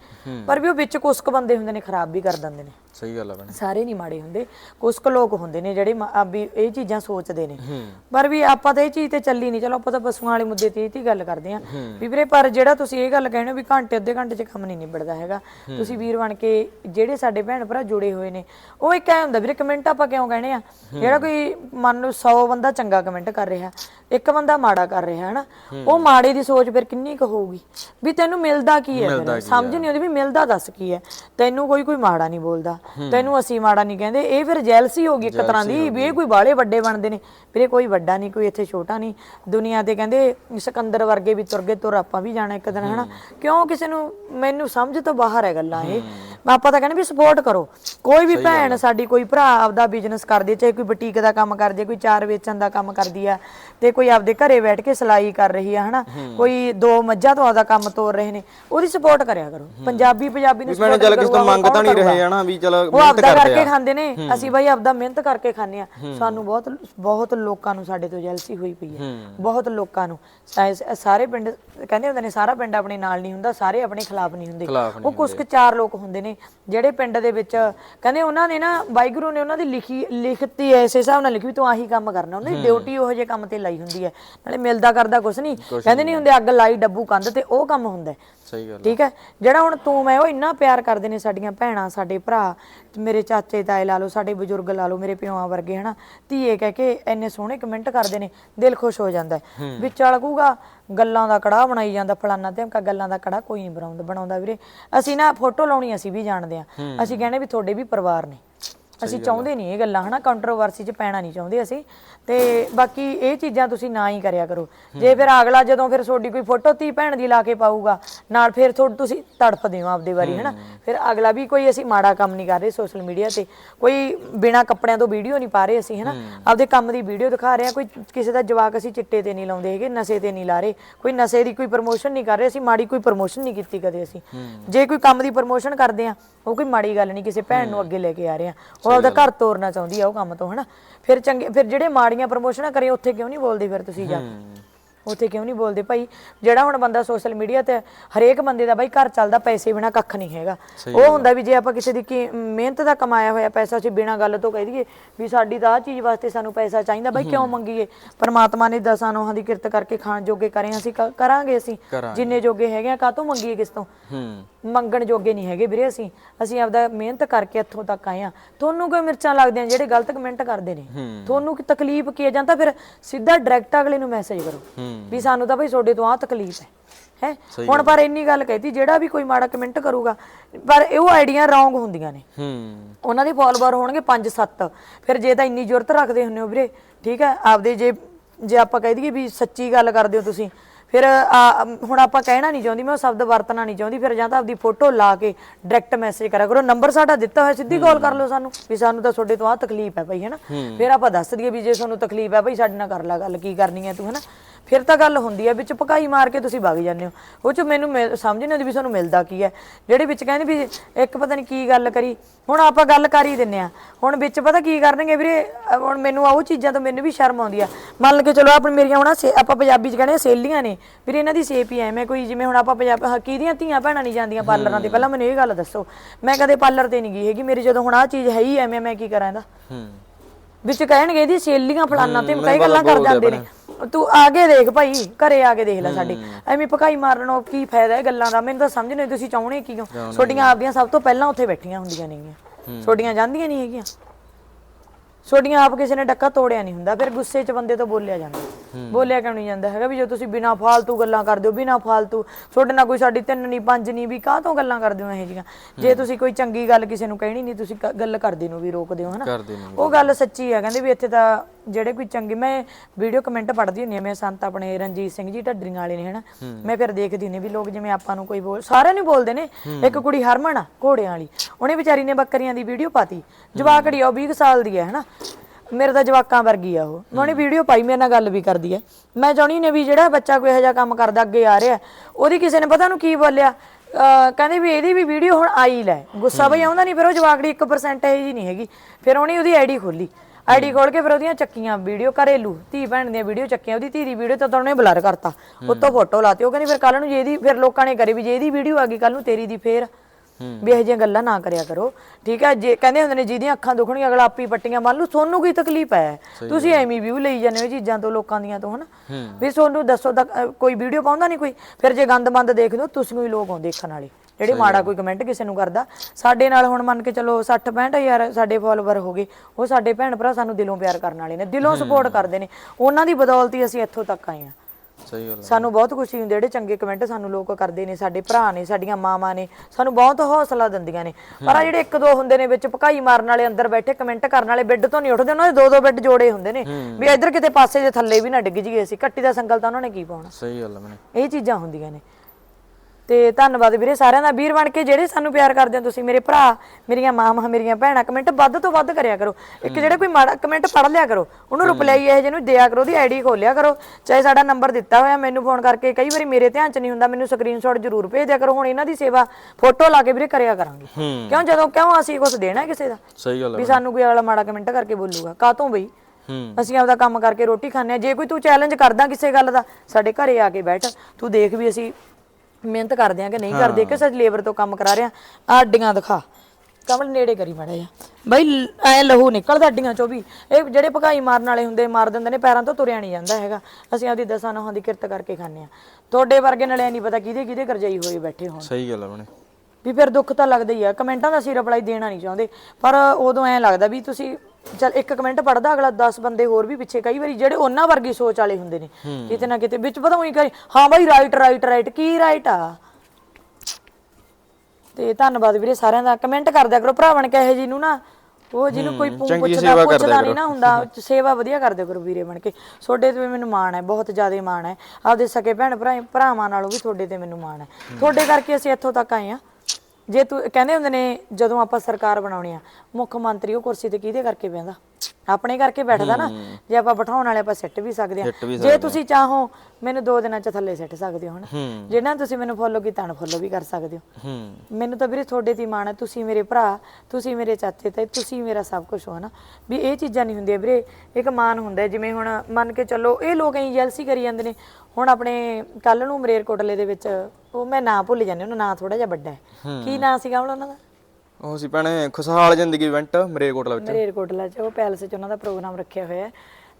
ਪਰ ਵੀ ਉਹ ਵਿੱਚ ਕੁਛ ਕੁ ਬੰਦੇ ਹੁੰਦੇ ਨੇ ਖਰਾਬ ਵੀ ਕਰ ਦਿੰਦੇ ਨੇ। ਸਹੀ ਗੱਲ ਆ ਭੈਣੇ। ਸਾਰੇ ਨਹੀਂ ਮਾੜੇ ਹੁੰਦੇ। ਕੁਛ ਕੁ ਲੋਕ ਹੁੰਦੇ ਨੇ ਜਿਹੜੇ ਮ- ਆ ਵੀ ਇਹ ਚੀਜ਼ਾਂ ਸੋਚਦੇ ਨੇ। ਪਰ ਵੀ ਆਪਾਂ ਤਾਂ ਇਹ ਚੀਜ਼ ਤੇ ਚੱਲੀ ਨਹੀਂ। ਚਲੋ ਆਪਾਂ ਤਾਂ ਪਸ਼ੂਆਂ ਵਾਲੇ ਮੁੱਦੇ ਤੇ ਇਹ ਤੇ ਗੱਲ ਕਰਦੇ ਆਂ ਵੀ ਵੀਰੇ ਪਰ ਜਿਹੜਾ ਤੁਸੀਂ ਇਹ ਗੱਲ ਕਹਿੰਦੇ ਹੋ ਵੀ ਘੰਟੇ ਅੱਧੇ ਘੰਟੇ 'ਚ ਕੰਮ ਨਹੀਂ ਨਿਬੜਦਾ ਹੈਗਾ। ਤੁਸੀਂ ਵੀਰ ਬਣ ਕੇ ਜਿਹੜੇ ਸਾਡੇ ਭੈਣ ਭਰਾ ਜੁੜੇ ਹੋਏ ਨੇ ਉਹ ਇੱਕ ਐ ਹੁੰਦਾ ਵੀਰੇ ਕਮੈਂਟ ਆਪਾਂ ਕਿਉਂ ਕਹਿੰਦੇ ਆ ਜਿਹੜਾ ਕੋਈ ਮੰਨ ਲਓ 100 ਬੰਦਾ ਚੰਗਾ ਕਮੈਂਟ ਕਰ ਰਿਹਾ ਇੱਕ ਬੰਦਾ ਮਾੜਾ ਕਰ ਰਿਹਾ ਹੈ ਨਾ ਉਹ ਮਾੜੇ ਦੀ ਸੋਚ ਫਿਰ ਕਿੰਨੀ ਕੁ ਹੋਊਗੀ? ਵੀ ਤੈਨੂੰ ਮਿਲਦਾ ਕੀ ਹੈ ਫਿਰ? ਸਮਝ ਨਹੀਂ ਆਉਂਦੀ ਵੀ ਮਿਲਦਾ ਦੱਸ ਕੀ ਹੈ? ਤੈਨੂੰ ਕੋਈ ਕੋਈ ਮਾੜਾ ਨਹੀਂ ਬੋਲਦਾ। ਤੈਨੂੰ ਅਸੀਂ ਮਾੜਾ ਨਹੀਂ ਕਹਿੰਦੇ। ਇਹ ਫਿਰ ਜੈਲਸੀ ਹੋ ਗਈ ਇੱਕ ਤਰ੍ਹਾਂ ਦੀ ਵੀ ਇਹ ਕੋਈ ਬਾਲੇ ਵੱਡੇ ਬਣਦੇ ਨੇ। ਵੀਰੇ ਕੋਈ ਵੱਡਾ ਨਹੀਂ ਕੋਈ ਇੱਥੇ ਛੋਟਾ ਨਹੀਂ ਦੁਨੀਆ ਤੇ ਕਹਿੰਦੇ ਸਿਕੰਦਰ ਵਰਗੇ ਵੀ ਤੁਰ ਗਏ ਤੁਰ ਆਪਾਂ ਵੀ ਜਾਣਾ ਇੱਕ ਦਿਨ ਹਨਾ? ਕਿਉਂ ਕਿਸੇ ਨੂੰ ਮੈਨੂੰ ਸਮਝ ਤੋਂ ਬਾਹਰ ਹੈ ਗੱਲਾਂ ਇਹ। ਆਪਾਂ ਤਾਂ ਕਹਿੰਦੇ ਵੀ ਸਪੋਰਟ ਕਰੋ। ਕੋਈ ਵੀ ਭੈਣ ਸਾਡੀ ਕੋਈ ਭਰਾ ਆਪਦਾ ਬਿਜ਼ਨਸ ਕਰਦੀ ਹੈ, ਚਾਹੇ ਕੋਈ ਬੁਟੀਕ ਦਾ ਕੰਮ ਕਰਦੀ ਹੈ ਕੋਈ ਚਾਰ ਵੇਚਣ ਦਾ ਕੰਮ ਕਰਦੀ ਆ ਤੇ ਕੋਈ ਆਪਦੇ ਘਰੇ ਬੈਠ ਕੇ ਸਿਲਾਈ ਕਰ ਰਹੀ ਆ ਹਨਾ? ਕੋਈ ਦੋ ਮੱਝਾਂ ਤੋਂ ਆਪਦਾ ਕੰਮ ਤੋਰ ਰਹੇ ਨੇ ਉਹਦੀ ਸਪੋਰਟ ਕਰਿਆ ਕਰੋ। ਪੰਜਾਬੀ ਪੰਜਾਬੀ ਨੂੰ support ਚੱਲ ਕਿਸੇ ਤੋਂ ਕਰੂਗਾ, ਮੰਗ ਤਾਂ ਨਹੀਂ? ਰਹੇ ਹਨਾ ਵੀ ਚਲ ਉਹ ਆਪਦਾ ਕਰਕੇ ਖਾਂਦੇ ਨੇ ਅਸੀਂ ਬਾਈ ਆਪਦਾ ਮਿਹਨਤ ਕਰਕੇ ਖਾਂਦੇ ਆ। ਸਾਨੂੰ ਬਹੁਤ ਬਹੁਤ ਲੋਕਾਂ ਨੂੰ ਸਾਡੇ ਤੋਂ ਜੈਲਸੀ ਹੋਈ ਪਈ ਹੈ। ਬਹੁਤ ਲੋਕਾਂ ਨੂੰ। ਸਾ- ਸਾਰੇ ਪਿੰਡ ਕਹਿੰਦੇ ਹੁੰਦੇ ਨੇ ਸਾਰਾ ਪਿੰਡ ਆਪਣੇ ਨਾਲ ਨਹੀਂ ਹੁੰਦਾ ਸਾਰੇ ਆਪਣੇ ਖਿਲਾਫ ਨਹੀਂ ਹੁੰਦੇ। ਖਿਲਾਫ਼ ਉਹ ਕੁਝ ਕੁ ਚਾਰ ਲੋਕ ਹੁੰਦੇ ਨੇ ਜਿਹੜੇ ਪਿੰਡ ਦੇ ਵਿੱਚ ਕਹਿੰਦੇ ਉਹਨਾਂ ਨੇ ਨਾ ਵਾਹਿਗੁਰੂ ਨੇ ਉਹਨਾਂ ਦੀ ਲਿਖੀ ਲਿਖਤੀ ਐਸੇ ਹਿਸਾਬ ਨਾਲ ਲਿਖੀ ਵੀ ਤੂੰ ਆਹੀ ਕੰਮ ਕਰਨਾ। ਉਹਨਾਂ ਦੀ ਡਿਊਟੀ ਉਹੋ ਜਿਹੇ ਕੰਮ ਤੇ ਲਾਈ ਹੁੰਦੀ ਹੈ। ਨਾਲੇ ਮਿਲਦਾ ਕਰਦਾ ਕੁਝ ਨਹੀਂ ਕਹਿੰਦੇ ਨਹੀਂ ਹੁੰਦੇ। ਅੱਗ ਲਾਈ ਡੱਬੂ ਕੰਧ ਤੇ ਉਹ ਕੰਮ ਹੁੰਦਾ। ਸਹੀ ਗੱਲ ਠੀਕ ਹੈ? ਜਿਹੜਾ ਹੁਣ ਤੂੰ ਮੈਂ ਉਹ ਇੰਨਾ ਪਿਆਰ ਕਰਦੇ ਨੇ ਸਾਡੀਆਂ ਭੈਣਾਂ ਸਾਡੇ ਭਰਾ ਮੇਰੇ ਚਾਚੇ ਤਾਏ ਲਾ ਲਓ ਸਾਡੇ ਬਜ਼ੁਰਗ ਲਾ ਲਓ ਮੇਰੇ ਪਿਓਾਂ ਵਰਗੇ ਹਨਾ? ਧੀਏ ਕਹਿ ਕੇ ਇੰਨੇ ਸੋਹਣੇ ਕਮੈਂਟ ਕਰਦੇ ਨੇ ਦਿਲ ਖੁਸ਼ ਹੋ ਜਾਂਦਾ ਹੈ। ਵੀ ਚੱਲ ਕੂਗਾ ਗੱਲਾਂ ਦਾ ਕੜਾ ਬਣਾਈ ਜਾਂਦਾ ਫਲਾਨਾ ਤੇ ਅਮਕਾ ਗੱਲਾਂ ਦਾ ਕੜਾ ਕੋਈ ਨਹੀਂ ਬਣਾਉਂਦਾ ਬਣਾਉਂਦਾ ਵੀਰੇ। ਅਸੀਂ ਨਾ ਫੋਟੋ ਲਾਉਣੀ ਅਸੀਂ ਵੀ ਜਾਣਦੇ ਆ ਅਸੀਂ ਕਹਿੰਦੇ ਵੀ ਤੁਹਾਡੇ ਵੀ ਪਰਿਵਾਰ ਨੇ। ਅਸੀਂ ਚਾਹੁੰਦੇ ਨਹੀਂ ਇਹ ਗੱਲਾਂ ਹਨਾ? ਕੰਟਰੋਵਰਸੀ 'ਚ ਪੈਣਾ ਨਹੀਂ ਚਾਹੁੰਦੇ ਅਸੀਂ। ਤੇ ਬਾਕੀ ਇਹ ਚੀਜ਼ਾਂ ਤੁਸੀਂ ਨਾ ਹੀ ਕਰਿਆ ਕਰੋ। ਜੇ ਫਿਰ ਅਗਲਾ ਜਦੋਂ ਫਿਰ ਤੁਹਾਡੀ ਕੋਈ ਫੋਟੋ ਧੀ ਭੈਣ ਦੀ ਲਾ ਕੇ ਪਾਊਗਾ ਨਾਲ ਫਿਰ ਤੁਹਾਡ ਤੁਸੀਂ ਤੜਫਦੇ ਹੋ ਆਪਦੇ ਵਾਰੀ ਹਨਾ? ਫਿਰ ਅਗਲਾ ਵੀ ਕੋਈ ਅਸੀਂ ਮਾੜਾ ਕੰਮ ਨਹੀਂ ਕਰ ਰਹੇ ਸੋਸ਼ਲ ਮੀਡੀਆ ਤੇ। ਕੋਈ ਬਿਨਾ ਕੱਪੜਿਆਂ ਤੋਂ ਵੀਡੀਓ ਨਹੀਂ ਪਾ ਰਹੇ ਅਸੀਂ ਹਨਾ? ਆਪਦੇ ਕੰਮ ਦੀ ਵੀਡੀਓ ਦਿਖਾ ਰਹੇ ਆ ਕੋਈ ਕਿਸੇ ਦਾ ਜਵਾਕ ਅਸੀਂ ਚਿੱਟੇ ਤੇ ਨਹੀਂ ਲਾਉਂਦੇ ਹੈਗੇ ਨਸ਼ੇ ਤੇ ਨਹੀਂ ਲਾ ਰਹੇ। ਕੋਈ ਨਸ਼ੇ ਦੀ ਕੋਈ ਪ੍ਰਮੋਸ਼ਨ ਨਹੀਂ ਕਰ ਰਹੇ ਅਸੀਂ ਮਾੜੀ ਕੋਈ ਪ੍ਰਮੋਸ਼ਨ ਨਹੀਂ ਕੀਤੀ ਕਦੇ ਅਸੀਂ। ਜੇ ਕੋਈ ਕੰਮ ਦੀ ਪ੍ਰਮੋਸ਼ਨ ਕਰਦੇ ਆ ਉਹ ਕੋਈ ਮਾੜੀ ਗੱਲ ਨਹੀਂ ਕਿਸੇ ਭੈਣ ਨੂੰ ਅੱਗੇ ਲੈ ਕੇ ਆ ਰਹੇ ਆ। ਉਹ ਆਪਦਾ ਘਰ ਤੋਰਨਾ ਚਾਹੁੰਦੀ ਆ ਉਹ ਕੰਮ ਤੋਂ, ਹਨਾ? ਫਿਰ ਚੰਗੇ, ਫਿਰ ਜਿਹੜੇ ਮਾੜੀਆਂ ਪ੍ਰਮੋਸ਼ਨਾਂ ਕਰੇ ਉੱਥੇ ਕਿਉਂ ਨਹੀਂ ਬੋਲਦੇ ਫਿਰ ਤੁਸੀਂ ਜਾ ਕੇ? ਉੱਥੇ ਕਿਉਂ ਨਹੀਂ ਬੋਲਦੇ? ਭਾਈ ਜਿਹੜਾ ਹੁਣ ਬੰਦਾ ਸੋਸ਼ਲ ਮੀਡੀਆ ਤੇ ਹਰੇਕ ਬੰਦੇ ਦਾ ਬਾਈ ਘਰ ਚੱਲਦਾ ਪੈਸੇ ਬਿਨਾ ਕੱਖ ਨਹੀਂ ਹੈਗਾ। ਉਹ ਹੁੰਦਾ ਵੀ ਜੇ ਆਪਾਂ ਕਿਸੇ ਦੀ ਕੀ ਮਿਹਨਤ ਦਾ ਕਮਾਇਆ ਹੋਇਆ ਪੈਸਾ ਅਸੀਂ ਬਿਨਾ ਗੱਲ ਤੋਂ ਕਹਿ ਦਈਏ ਵੀ ਸਾਡੀ ਤਾਂ ਆਹ ਚੀਜ਼ ਵਾਸਤੇ ਸਾਨੂੰ ਪੈਸਾ ਚਾਹੀਦਾ ਬਾਈ ਕਿਉਂ ਮੰਗੀਏ? ਪਰਮਾਤਮਾ ਨੇ ਦਸਾਂ ਨੋਹਾਂ ਦੀ ਕਿਰਤ ਕਰਕੇ ਖਾਣ ਜੋਗੇ ਕਰੇ ਅਸੀਂ ਕ- ਕਰਾਂਗੇ ਅਸੀਂ। ਕਰਾਂਗੇ। ਜਿੰਨੇ ਜੋਗੇ ਹੈਗੇ ਆ ਕਾਹਤੋਂ ਮੰਗੀਏ ਕਿਸ ਤੋਂ? ਹੂੰ। ਮੰਗਣ ਜੋਗੇ ਨਹੀਂ ਹੈਗੇ ਵੀਰੇ ਅਸੀਂ। ਅਸੀਂ ਆਪਦਾ ਮਿਹਨਤ ਕਰਕੇ ਇੱਥੋਂ ਤੱਕ ਆਏ ਆ ਤੁਹਾਨੂੰ ਕੋਈ ਮਿਰਚਾਂ ਲੱਗਦੀਆਂ ਜਿਹੜੇ ਗਲਤ ਕਮੈਂਟ ਕਰਦੇ ਨੇ? ਤੁਹਾਨੂੰ ਕੀ ਤਕਲੀਫ ਕੀ ਹੈ ਜਾਂ ਤਾਂ ਫਿਰ ਸਿੱਧਾ ਡਾਇਰੈਕਟ ਅਗਲੇ ਨੂੰ ਮੈਸੇਜ ਕਰੋ। ਵੀ ਸਾਨੂੰ ਤਾਂ ਭਾਈ ਤੁਹਾਡੇ ਤੋਂ ਆਹ ਤਕਲੀਫ ਹੈ। ਹੈ? ਹੁਣ ਪਰ ਇੰਨੀ ਗੱਲ ਕਹਿਤੀ ਜਿਹੜਾ ਵੀ ਕੋਈ ਮਾੜਾ ਕਮੈਂਟ ਕਰੂਗਾ ਪਰ ਇਹ ਉਹ ਆਈਡੀਆਂ ਰੋਂਗ ਹੁੰਦੀਆਂ ਨੇ। ਹੂੰ। ਉਹਨਾਂ ਦੇ ਫਾਲੋਅਰ ਹੋਣਗੇ 5-7 ਫਿਰ ਜੇ ਤਾਂ ਇੰਨੀ ਜ਼ਰੂਰਤ ਰੱਖਦੇ ਹੁੰਨੇ ਹੋ ਵੀਰੇ ਠੀਕ ਹੈ? ਆਪਦੇ ਜੇ ਜੇ ਆਪਾਂ ਕਹਿ ਦਈਏ ਵੀ ਸੱਚੀ ਗੱਲ ਕਰਦੇ ਹੋ ਤੁਸੀਂ ਫਿਰ ਆ, ਹੁਣ ਆਪਾਂ ਕਹਿਣਾ ਨਹੀਂ ਚਾਹੁੰਦੀ ਮੈਂ ਉਹ ਸ਼ਬਦ ਵਰਤਣਾ ਨਹੀਂ ਚਾਹੁੰਦੀ ਫਿਰ ਜਾਂ ਤਾਂ ਆਪਦੀ ਫੋਟੋ ਲਾ ਕੇ ਡਾਇਰੈਕਟ ਮੈਸੇਜ ਕਰਿਆ ਕਰੋ। ਨੰਬਰ ਸਾਡਾ ਦਿੱਤਾ ਹੋਇਆ ਸਿੱਧੀ ਕਾਲ ਕਰ ਲਓ ਸਾਨੂੰ ਵੀ ਸਾਨੂੰ ਤਾਂ ਤੁਹਾਡੇ ਤੋਂ ਆਹ ਤਕਲੀਫ ਹੈ ਭਾਈ ਹੈਨਾ ਫਿਰ ਆਪਾਂ ਦੱਸ ਦਈਏ ਵੀ ਜੇ ਤੁਹਾਨੂੰ ਤਕਲੀਫ ਹੈ ਭਾਈ ਸਾਡੇ ਨਾਲ ਕਰ ਲੈ ਗੱਲ ਕੀ ਕਰਨੀ ਹੈ ਤੂੰ ਹੈਨਾ ਫਿਰ ਤਾਂ ਗੱਲ ਹੁੰਦੀ ਹੈ ਵਿੱਚ ਪਕਾਈ ਮਾਰ ਕੇ ਤੁਸੀਂ ਵਗ ਜਾਂਦੇ ਹੋ। ਉਹ ਚ ਮੈਨੂੰ ਸਮਝ ਨਹੀਂ ਆਉਂਦੀ ਵੀ ਤੁਹਾਨੂੰ ਮਿਲਦਾ ਕੀ ਹੈ। ਜਿਹੜੇ ਵਿੱਚ ਕਹਿੰਦੇ ਵੀ ਇੱਕ ਪਤਾ ਨਹੀਂ ਕੀ ਗੱਲ ਕਰੀ ਹੁਣ ਆਪਾਂ ਗੱਲ ਕਰ ਹੀ ਦਿੰਨੇ ਆ। ਹੁਣ ਵਿੱਚ ਪਤਾ ਕੀ ਕਰਨਗੇ ਵੀਰੇ ਹੁਣ ਮੈਨੂੰ ਆਹ ਚੀਜ਼ਾਂ ਤੋਂ ਮੈਨੂੰ ਵੀ ਸ਼ਰਮ ਆਉਂਦੀ ਆ। ਮੰਨ ਕੇ ਚਲੋ ਆਪਣੀ ਮੇਰੀਆਂ ਹੁਣ ਆਪਾਂ ਪੰਜਾਬੀ ਚ ਕਹਿੰਦੇ ਸੇਲੀਆਂ ਨੇ। ਵੀਰੇ ਇਹਨਾਂ ਦੀ ਸੇਪ ਹੀ ਐਵੇਂ ਕੋਈ ਜਿਵੇਂ ਹੁਣ ਆਪਾਂ ਪੰਜਾਬ ਹਾਂ, ਕਿਹਦੀਆਂ ਧੀਆਂ ਭੈਣਾਂ ਨਹੀਂ ਜਾਂਦੀਆਂ ਪਾਰਲਰਾਂ ਤੇ? ਪਹਿਲਾਂ ਮੈਨੂੰ ਇਹ ਗੱਲ ਦੱਸੋ ਮੈਂ ਕਦੇ ਪਾਰਲਰ ਤੇ ਨਹੀਂ ਗਈ ਹੈਗੀ ਮੇਰੀ ਜਦੋਂ ਹੁਣ ਆਹ ਚੀਜ਼ ਹੈ ਹੀ ਐਵੇਂ ਮੈਂ ਕੀ ਕਰਾਂ ਇਹਦਾ? ਹੂੰ। ਵਿੱਚ ਕਹਿਣਗੇ ਇਹਦੀ ਸੇਲੀਆਂ ਫਲਾਨਾ ਤੇ ਕਈ ਗੱਲਾਂ ਕਰ ਜਾਂਦੇ ਨੇ। ਤੂੰ ਆਗੇ ਦੇਖ ਭਾਈ ਘਰੇ ਆ ਕੇ ਦੇਖ ਲੈ ਸਾਡੇ। ਐਵੇਂ ਭਕਾਈ ਮਾਰਨੋਂ ਕੀ ਫਾਇਦਾ ਇਹ ਗੱਲਾਂ ਦਾ? ਮੈਨੂੰ ਤਾਂ ਸਮਝ ਨਹੀਂ ਤੁਸੀਂ ਚਾਹੁੰਦੇ ਕੀ ਹੋ। ਤੁਹਾਡੀਆਂ ਆਪਦੀਆਂ ਸਭ ਤੋਂ ਪਹਿਲਾਂ ਉੱਥੇ ਬੈਠੀਆਂ ਹੁੰਦੀਆਂ ਨੇਗੀਆਂ। ਤੁਹਾਡੀਆਂ ਜਾਂਦੀਆਂ ਨਹੀਂ ਹੈਗੀਆਂ। ਤੁਹਾਡੀਆਂ ਆਪ ਕਿਸੇ ਨੇ ਡੱਕਾ ਤੋੜਿਆ ਨਹੀਂ ਹੁੰਦਾ ਫਿਰ ਗੁੱਸੇ 'ਚ ਬੰਦੇ ਤੋਂ ਬੋਲਿਆ ਜਾਂਦਾ। ਬੋਲਿਆ ਕਿਉਂ ਨਹੀਂ ਜਾਂਦਾ ਹੈਗਾ ਵੀ ਜੇ ਤੁਸੀਂ ਬਿਨਾਂ ਫਾਲਤੂ ਗੱਲਾਂ ਕਰਦੇ ਹੋ ਬਿਨਾਂ ਫਾਲਤੂ ਤੁਹਾਡੇ ਨਾਲ ਕੋਈ ਸਾਡੀ ਤਿੰਨ ਨਹੀਂ ਪੰਜ ਨਹੀਂ ਵੀ ਕਾਹ ਤੋਂ ਗੱਲਾਂ ਕਰਦੇ ਹੋ ਇਹ ਜੀਆਂ ਜੇ ਤੁਸੀਂ ਕੋਈ ਚੰਗੀ ਗੱਲ ਕਿਸੇ ਨੂੰ ਕਹਿਣੀ ਨਹੀਂ ਤੁਸੀਂ ਕ- ਗੱਲ ਕਰਦੇ ਨੂੰ ਵੀ ਰੋਕਦੇ ਹੋ ਹਨਾ? ਕਰਦੇ ਉਹ ਗੱਲ ਸੱਚੀ ਹੈ ਕਹਿੰਦੇ ਵੀ ਇੱਥੇ ਤਾਂ ਜਿਹੜੇ ਕੋਈ ਚੰਗੇ ਮੈਂ ਵੀਡੀਓ ਕਮੈਂਟ ਪੜ੍ਹਦੀ ਹੁੰਦੀ ਹਾਂ ਮੈਂ ਸੰਤ ਆਪਣੇ ਰਣਜੀਤ ਸਿੰਘ ਜੀ ਢੱਡਰੀਆਂ ਵਾਲੇ ਨੇ ਹਨਾ? ਮੈਂ ਫਿਰ ਦੇਖਦੀ ਹੁੰਦੀ ਵੀ ਲੋਕ ਜਿਵੇਂ ਆਪਾਂ ਨੂੰ ਕੋਈ ਬੋਲ ਸਾਰਿਆਂ ਨੂੰ ਬੋਲਦੇ ਨੇ ਇੱਕ ਕੁੜੀ ਹਰਮਨ ਆ ਘੋੜਿਆਂ ਵਾਲੀ। ਉਹਨੇ ਵਿਚਾਰੀ ਨੇ ਬੱਕਰੀਆਂ ਦੀ ਵੀਡੀਓ ਪਾਤੀ। ਜਵਾਕੜੀ ਆ ਉਹ 20 ਕੁ ਸਾਲ ਦੀ ਹੈ ਹਨਾ? ਮੇਰੇ ਤਾਂ ਜਵਾਕਾਂ ਵਰਗੀ ਆ ਉਹ। ਉਹਨੇ ਵੀਡੀਓ ਪਾਈ ਮੇਰੇ ਨਾਲ ਗੱਲ ਵੀ ਕਰਦੀ ਹੈ ਮੈਂ ਚਾਹਣੀ ਨੇ ਵੀ ਜਿਹੜਾ ਬੱਚਾ ਕੋਈ ਇਹੋ ਜਿਹਾ ਕੰਮ ਕਰਦਾ ਅੱਗੇ ਆ ਰਿਹਾ ਉਹਦੀ ਕਿਸੇ ਨੇ ਪਤਾ ਨੂੰ ਕੀ ਬੋਲਿਆ? ਅਹ ਕਹਿੰਦੇ ਵੀ ਇਹਦੀ ਵੀ ਵੀਡੀਓ ਹੁਣ ਆਈ ਲੈ। ਗੁੱਸਾ ਬਈ ਆਉਂਦਾ ਨਹੀਂ ਫਿਰ ਉਹ ਜਵਾਕੜੀ 1% ਇਹ ਜੀ ਨਹੀਂ ਹੈਗੀ। ਫਿਰ ਉਹਨੇ ਉਹਦੀ ਆਈਡੀ ਖੋਲੀ ਆਈਡੀ ਖੋਲ ਕੇ ਫਿਰ ਉਹਦੀਆਂ ਚੱਕੀਆਂ ਵੀਡੀਓ ਘਰੇਲੂ ਧੀ ਭੈਣ ਦੀਆਂ ਵੀਡੀਓ ਚੱਕੀਆਂ ਉਹਦੀ ਧੀ ਦੀ ਵੀਡੀਓ ਤਾਂ ਉਹਨੇ ਬਲਰ ਕਰਤਾ। ਉੱਤੋਂ ਫੋਟੋ ਲਾਤੀ। ਉਹ ਕਹਿੰਦੀ ਫਿਰ ਕੱਲ ਨੂੰ ਜੇ ਇਹਦੀ ਫਿਰ ਲੋਕਾਂ ਨੇ ਕਰੀ ਵੀ ਜੇ ਇਹਦੀ ਵੀਡੀਓ ਆ ਗਈ ਕੱਲ ਨੂੰ ਤੇਰੀ ਦੀ ਫੇਰ। ਵੀ ਇਹੋ ਜਿਹੀਆਂ ਗੱਲਾਂ ਨਾ ਕਰਿਆ ਕਰੋ। ਠੀਕ ਹੈ ਜੇ ਕਹਿੰਦੇ ਹੁੰਦੇ ਨੇ ਜਿਹਦੀਆਂ ਅੱਖਾਂ ਦੁਖਣੀਆਂ ਅਗਲਾ ਆਪੀ ਪੱਟੀਆਂ ਮੰਨ ਲਓ ਤੁਹਾਨੂੰ ਕੀ ਤਕਲੀਫ ਹੈ? ਤੁਸੀਂ ਐਵੇਂ ਵਿਊ ਲਈ ਜਾਂਦੇ ਹੋ ਚੀਜ਼ਾਂ ਤੋਂ ਲੋਕਾਂ ਦੀਆਂ ਤੋਂ ਹਨਾ? ਵੀ ਤੁਹਾਨੂੰ ਦੱਸੋ ਤਾਂ ਕੋਈ ਵੀਡੀਓ ਪਾਉਂਦਾ ਨਹੀਂ ਕੋਈ? ਫਿਰ ਜੇ ਗੰਦ ਮੰਦ ਦੇਖ ਲਓ ਤੁਸੀਂ ਹੀ ਲੋਕ ਹੋ ਦੇਖਣ ਵਾਲੇ। ਜਿਹੜੇ ਮਾੜਾ ਕੋਈ ਕਮੈਂਟ ਕਿਸੇ ਨੂੰ ਕਰਦਾ। ਸਾਡੇ ਨਾਲ ਹੁਣ ਮੰਨ ਕੇ ਚਲੋ 60 65 ਹਜ਼ਾਰ ਸਾਡੇ ਫਾਲੋਵਰ ਹੋ ਗਏ। ਉਹ ਸਾਡੇ ਭੈਣ ਭਰਾ ਸਾਨੂੰ ਦਿਲੋਂ ਪਿਆਰ ਕਰਨ ਵਾਲੇ ਨੇ ਦਿਲੋਂ ਸਪੋਰਟ ਕਰਦੇ ਨੇ। ਉਹਨਾਂ ਦੀ ਬਦੌਲਤ ਹੀ ਅਸੀਂ ਇੱਥੋਂ ਤੱਕ ਆਏ ਹਾਂ। ਸਹੀ ਗੱਲ ਸਾਨੂੰ ਬਹੁਤ ਖੁਸ਼ੀ ਹੁੰਦੀ ਹੈ ਜਿਹੜੇ ਚੰਗੇ ਕਮੈਂਟ ਸਾਨੂੰ ਲੋਕ ਕਰਦੇ ਨੇ ਸਾਡੇ ਭਰਾ ਨੇ ਸਾਡੀਆਂ ਮਾਵਾਂ ਨੇ ਸਾਨੂੰ ਬਹੁਤ ਹੌਸਲਾ ਦਿੰਦੀਆਂ ਨੇ। ਪਰ ਆ ਜਿਹੜੇ ਇੱਕ ਦੋ ਹੁੰਦੇ ਨੇ ਵਿੱਚ ਭਕਾਈ ਮਾਰਨ ਵਾਲੇ ਅੰਦਰ ਬੈਠੇ ਕਮੈਂਟ ਕਰਨ ਵਾਲੇ ਬੈੱਡ ਤੋਂ ਨਹੀਂ ਉੱਠਦੇ ਉਹਨਾਂ ਦੇ ਦੋ ਦੋ ਬੈੱਡ ਜੋੜੇ ਹੁੰਦੇ ਨੇ। ਵੀ ਇੱਧਰ ਕਿਤੇ ਪਾਸੇ ਦੇ ਥੱਲੇ ਵੀ ਨਾ ਡਿੱਗ ਜੀਏ ਅਸੀਂ ਕੱਟੀ ਦਾ ਸੰਗਲ ਤਾਂ ਉਹਨਾਂ ਨੇ ਕੀ ਪਾਉਣਾ? ਸਹੀ ਗੱਲ ਮੈਨੇ। ਇਹ ਚੀਜ਼ਾਂ ਹੁੰਦੀਆਂ ਨੇ। ਤੇ ਧੰਨਵਾਦ ਵੀਰੇ ਸਾਰਿਆਂ ਦਾ। ਵੀਰ ਬਣ ਕੇ ਜਿਹੜੇ ਸਾਨੂੰ ਪਿਆਰ ਕਰਦੇ ਹੋ ਤੁਸੀਂ ਮੇਰੇ ਭਰਾ ਮੇਰੀਆਂ ਮਾਵਾਂ ਮੇਰੀਆਂ ਭੈਣਾਂ ਕਮੈਂਟ ਵੱਧ ਤੋਂ ਵੱਧ ਕਰਿਆ ਕਰੋ। ਇੱਕ ਜਿਹੜੇ ਕੋਈ ਮਾੜਾ ਕਮੈਂਟ ਪੜ੍ਹ ਲਿਆ ਕਰੋ ਉਹਨੂੰ ਰਿਪਲਾਈ ਇਹ ਜਿਹਨੂੰ ਦਿਆ ਕਰੋ ਉਹਦੀ ਆਈਡੀ ਖੋਲਿਆ ਕਰੋ। ਚਾਹੇ ਸਾਡਾ ਨੰਬਰ ਦਿੱਤਾ ਹੋਇਆ ਮੈਨੂੰ ਫੋਨ ਕਰਕੇ ਕਈ ਵਾਰੀ ਮੇਰੇ ਧਿਆਨ 'ਚ ਨਹੀਂ ਹੁੰਦਾ ਮੈਨੂੰ ਸਕਰੀਨਸ਼ਾਟ ਜ਼ਰੂਰ ਭੇਜ ਦਿਆ ਕਰੋ। ਹੁਣ ਇਹਨਾਂ ਦੀ ਸੇਵਾ ਫੋਟੋ ਲਾ ਕੇ ਵੀਰੇ ਕਰਿਆ ਕਰਾਂਗੇ। ਕਿਉਂ ਜਦੋਂ ਕਿਉਂ ਅਸੀਂ ਕੁਝ ਦੇਣਾ ਕਿਸੇ ਦਾ? ਸਹੀ ਗੱਲ ਆ ਵੀ ਸਾਨੂੰ ਕੋਈ ਅਗਲਾ ਮਾੜਾ ਕਮੈਂਟ ਕਰਕੇ ਬੋਲੂਗਾ ਕਾਤੋਂ ਬਈ? ਹੂੰ। ਅਸੀਂ ਆਪਦਾ ਕੰਮ ਕਰਕੇ ਰੋਟੀ ਖਾਂਦੇ ਆ ਜੇ ਕੋਈ ਤੂੰ ਚੈਲੰਜ ਕਰਦਾ ਕਿਸੇ ਗੱਲ ਦਾ ਸਾਡੇ ਘਰੇ ਆ ਕੇ ਬੈਠ। ਤੂੰ ਦੇਖ ਵੀ ਅਸੀਂ ਮਿਹਨਤ ਕਰਦੇ ਆ ਕਿ ਨਹੀਂ ਕਰਦੇ ਕਿ ਸੱਚ ਲੇਬਰ ਤੋਂ ਕੰਮ ਕਰਾ ਰਹੇ ਆ। ਅੱਡੀਆਂ ਦਿਖਾ। ਕਮਲ ਨੇੜੇ ਕਰੀ ਮਾੜਾ ਜਿਹਾ। ਬਈ ਐ ਲਹੂ ਨਿਕਲਦਾ ਅੱਡੀਆਂ ਚੋਂ ਵੀ। ਇਹ ਜਿਹੜੇ ਭਗਾਈ ਮਾਰਨ ਵਾਲੇ ਹੁੰਦੇ ਮਾਰ ਦਿੰਦੇ ਨੇ ਪੈਰਾਂ ਤੋਂ ਤੁਰਿਆ ਨਹੀਂ ਜਾਂਦਾ ਹੈਗਾ। ਅਸੀਂ ਆਪਦੀ ਦਸਾਂ ਨਹਾਂ ਦੀ ਕਿਰਤ ਕਰਕੇ ਖਾਂਦੇ ਆ। ਤੁਹਾਡੇ ਵਰਗੇ ਨਾਲੇ ਨਹੀਂ ਪਤਾ ਕਿਹਦੇ ਕਿਹਦੇ ਕਰਜਾਈ ਹੋਏ ਬੈਠੇ ਹੋਣ। ਸਹੀ ਗੱਲ ਆ ਮੈਨੇ ਵੀ ਫਿਰ ਦੁੱਖ ਤਾਂ ਲੱਗਦਾ ਹੀ ਆ। ਕਮੈਂਟਾਂ ਦਾ ਅਸੀਂ ਰਿਪਲਾਈ ਦੇਣਾ ਨਹੀਂ ਚਾਹੁੰਦੇ। ਪਰ ਉਦੋਂ ਐ ਲੱਗਦਾ ਵੀ ਤੁਸੀਂ ਚਲ ਇੱਕ ਕਮੈਂਟ ਪੜਦਾ ਅਗਲਾ 10 ਬੰਦੇ ਹੋਰ ਵੀ ਪਿੱਛੇ ਕਈ ਵਾਰੀ ਜਿਹੜੇ ਉਹਨਾਂ ਵਰਗੀ ਸੋਚ ਵਾਲੇ ਹੁੰਦੇ ਨੇ ਕਿਤੇ ਨਾ ਕਿਤੇ ਵਿੱਚ ਪਤਾ ਉਹੀ ਕਰੀ। ਹਾਂ ਬਾਈ ਰਾਈਟ ਰਾਈਟ ਰਾਈਟ ਕੀ ਰਾਈਟ ਆ? ਤੇ ਧੰਨਵਾਦ ਵੀਰੇ ਸਾਰਿਆਂ ਦਾ। ਕਮੈਂਟ ਕਰ ਦਿਆ ਕਰੋ ਭਰਾ ਬਣ ਕੇ ਇਹ ਜੀ ਨੂੰ ਨਾ। ਉਹ ਜਿਹਨੂੰ ਕੋਈ ਪੂੰ ਪੁੱਛਦਾ ਪੁੱਛਦਾ ਨਹੀਂ ਨਾ ਹੁੰਦਾ ਸੇਵਾ ਵਧੀਆ ਕਰਦੇ ਕਰੋ ਵੀਰੇ ਬਣ ਕੇ। ਤੁਹਾਡੇ ਤੇ ਮੈਨੂੰ ਮਾਣ ਹੈ ਬਹੁਤ ਜ਼ਿਆਦਾ ਮਾਣ ਹੈ। ਆਪਦੇ ਸਕੇ ਭੈਣ ਭਰਾ ਭਰਾਵਾਂ ਨਾਲੋਂ ਵੀ ਤੁਹਾਡੇ ਤੇ ਮੈਨੂੰ ਮਾਣ ਹੈ। ਤੁਹਾਡੇ ਕਰਕੇ ਅਸੀਂ ਇੱਥੋਂ ਤੱਕ ਆਏ ਆ ਜੇ ਤੂੰ ਕਹਿੰਦੇ ਹੁੰਦੇ ਨੇ ਜਦੋਂ ਆਪਾਂ ਸਰਕਾਰ ਬਣਾਉਣੀ ਆ, ਮੁੱਖ ਮੰਤਰੀ ਉਹ ਕੁਰਸੀ ਤੇ ਕਿਹਦੇ ਕਰਕੇ ਬਹਿੰਦਾ? ਆਪਣੇ ਕਰਕੇ ਬੈਠਦਾ ਨਾ ਜੇ ਆਪਾਂ ਬਿਠਾਉਣ ਵਾਲੇ ਆਪਾਂ ਸਿੱਟ ਵੀ ਸਕਦੇ ਆ ਜੇ ਤੁਸੀਂ ਚਾਹੋ ਮੈਨੂੰ ਦੋ ਦਿਨਾਂ ਚ ਥੱਲੇ ਸਿੱਟ ਸਕਦੇ ਹੋ ਹਨਾ? ਹੂੰ। ਜੇ ਨਾ ਤੁਸੀਂ ਮੈਨੂੰ ਫੋਲੋ ਕੀਤਾ ਨਾ ਫੋਲੋ ਵੀ ਕਰ ਸਕਦੇ ਹੋ। ਮੈਨੂੰ ਤਾਂ ਵੀਰੇ ਤੁਹਾਡੇ ਤੇ ਮਾਣ ਹੈ ਤੁਸੀਂ ਮੇਰੇ ਭਰਾ ਤੁਸੀਂ ਮੇਰੇ ਚਾਚੇ ਤੇ ਤੁਸੀਂ ਮੇਰਾ ਸਭ ਕੁਝ ਹੋ ਨਾ ਵੀ ਇਹ ਚੀਜ਼ਾਂ ਨਹੀਂ ਹੁੰਦੀਆਂ ਵੀਰੇ ਇੱਕ ਮਾਣ ਹੁੰਦਾ ਜਿਵੇਂ ਹੁਣ ਮੰਨ ਕੇ ਚੱਲੋ ਇਹ ਲੋਕ ਐਂ ਜੈਲਸੀ ਕਰੀ ਜਾਂਦੇ ਨੇ। ਹੁਣ ਆਪਣੇ ਕੱਲ ਨੂੰ ਮਰੇਰਕੋਟਲੇ ਦੇ ਵਿੱਚ ਉਹ ਮੈਂ ਨਾਂ ਭੁੱਲ ਜਾਂਦੀ ਉਹਨਾਂ ਨਾਂ ਥੋੜਾ ਜਿਹਾ ਵੱਡਾ ਹੈ। ਕੀ ਨਾਂ ਸੀਗਾ ਉਹਨਾਂ ਦਾ? ਉਹ ਸੀ ਭੈਣੇ ਖੁਸ਼ਹਾਲ ਜ਼ਿੰਦਗੀ ਇਵੈਂਟ ਮਰੇਕੋਟਲਾ ਵਿੱਚ। ਮਰੇਰਕੋਟਲਾ 'ਚ ਉਹ ਪੈਲਸ 'ਚ ਉਹਨਾਂ ਦਾ ਪ੍ਰੋਗਰਾਮ ਰੱਖਿਆ ਹੋਇਆ ਹੈ।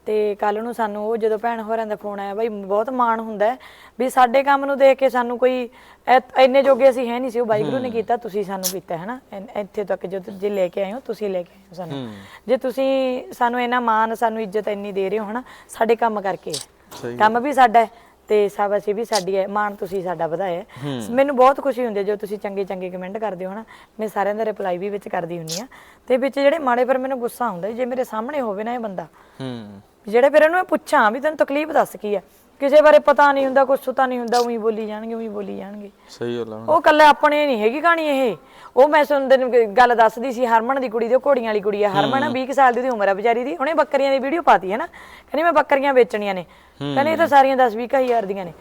ਤੇ ਕੱਲ ਨੂੰ ਸਾਨੂੰ ਉਹ ਜਦੋਂ ਭੈਣ ਹੋਰਾਂ ਦਾ ਫੋਨ ਆਇਆ ਬਈ ਬਹੁਤ ਮਾਣ ਹੁੰਦਾ ਹੈ ਵੀ ਸਾਡੇ ਕੰਮ ਨੂੰ ਦੇਖ ਕੇ ਸਾਨੂੰ ਕੋਈ ਐ- ਇੰਨੇ ਜੋਗੇ ਅਸੀਂ ਹੈ ਨਹੀਂ ਸੀ ਉਹ ਵਾਹਿਗੁਰੂ ਨੇ ਕੀਤਾ ਤੁਸੀਂ ਸਾਨੂੰ ਕੀਤਾ ਹੈ ਨਾ ਇਨ- ਇੱਥੇ ਤੱਕ ਜੋ ਜੇ ਲੈ ਕੇ ਆਏ ਹੋ ਤੁਸੀਂ ਲੈ ਕੇ ਆਏ ਹੋ ਸਾਨੂੰ। ਜੇ ਤੁਸੀਂ ਸਾਨੂੰ ਇੰਨਾ ਮਾਣ ਸਾਨੂੰ ਇੱਜ਼ਤ ਇੰਨੀ ਦੇ ਰਹੇ ਹੋ ਹਨਾ ਸਾਡੇ ਕੰਮ ਕਰਕੇ। ਹੈ। ਸਹੀ ਕੰਮ ਵੀ ਸਾਡਾ ਹੈ ਤੇ ਸ਼ਾਬਾਸ਼ੀ ਵੀ ਸਾਡੀ ਹੈ ਮਾਣ ਤੁਸੀਂ ਸਾਡਾ ਵਧਾਇਆ ਹੈ। ਮੈਨੂੰ ਬਹੁਤ ਖੁਸ਼ੀ ਹੁੰਦੀ ਹੈ ਜੋ ਤੁਸੀਂ ਚੰਗੇ ਚੰਗੇ ਕਮੈਂਟ ਕਰਦੇ ਹੋ ਨਾ ਮੈਂ ਸਾਰਿਆਂ ਦਾ ਰਿਪਲਾਈ ਵੀ ਵਿੱਚ ਕਰਦੀ ਹੁੰਨੀ ਆ ਤੇ ਵਿੱਚ ਜਿਹੜੇ ਮਾੜੇ ਪਰ ਮੈਨੂੰ ਗੁੱਸਾ ਆਉਂਦਾ ਜੇ ਮੇਰੇ ਸਾਹਮਣੇ ਹੋਵੇ ਨਾ ਇਹ ਬੰਦਾ। ਹੂੰ। ਜਿਹੜੇ ਫਿਰ ਇਹਨੂੰ ਮੈਂ ਪੁੱਛਾਂ ਵੀ ਤੈਨੂੰ ਤਕਲੀਫ ਦੱਸ ਕੀ ਹੈ? ਕਿਸੇ ਬਾਰੇ ਪਤਾ ਨਹੀਂ ਹੁੰਦਾ ਕੁਛ ਸੁਤਾ ਨਹੀਂ ਹੁੰਦਾ ਉਹੀ ਬੋਲੀ ਜਾਣਗੇ ਉਹੀ ਬੋਲੀ ਜਾਣਗੇ। ਸਹੀ ਗੱਲ ਆ। ਉਹ ਕੱਲੇ ਆਪਣੇ ਨਹੀਂ ਹੈਗੀ ਕਹਾਣੀ ਇਹ। ਉਹ ਮੈਂ ਸੁਣਦੇ ਨੂੰ ਗ- ਗੱਲ ਦੱਸਦੀ ਸੀ ਹਰਮਨ ਦੀ ਕੁੜੀ ਦੀ ਉਹ ਘੋੜੀਆਂ ਵਾਲੀ ਕੁੜੀ ਆ। ਹਰਮਨ 20 ਕੁ ਸਾਲ ਦੀ ਉਹਦੀ ਉਮਰ ਆ ਵਿਚਾਰੀ ਦੀ। ਉਹਨੇ ਬੱਕਰੀਆਂ ਦੀ ਵੀਡੀਓ ਪਾਤੀ ਹੈ ਨਾ। ਕਹਿੰਦੀ ਮੈਂ ਬੱਕਰੀਆਂ ਵੇਚਣੀਆਂ ਨੇ। ਕਹਿੰਦੀ ਇਹ ਤਾਂ ਸਾਰੀਆਂ 10 20 ਹਜ਼ਾਰ ਦੀਆਂ ਨੇ।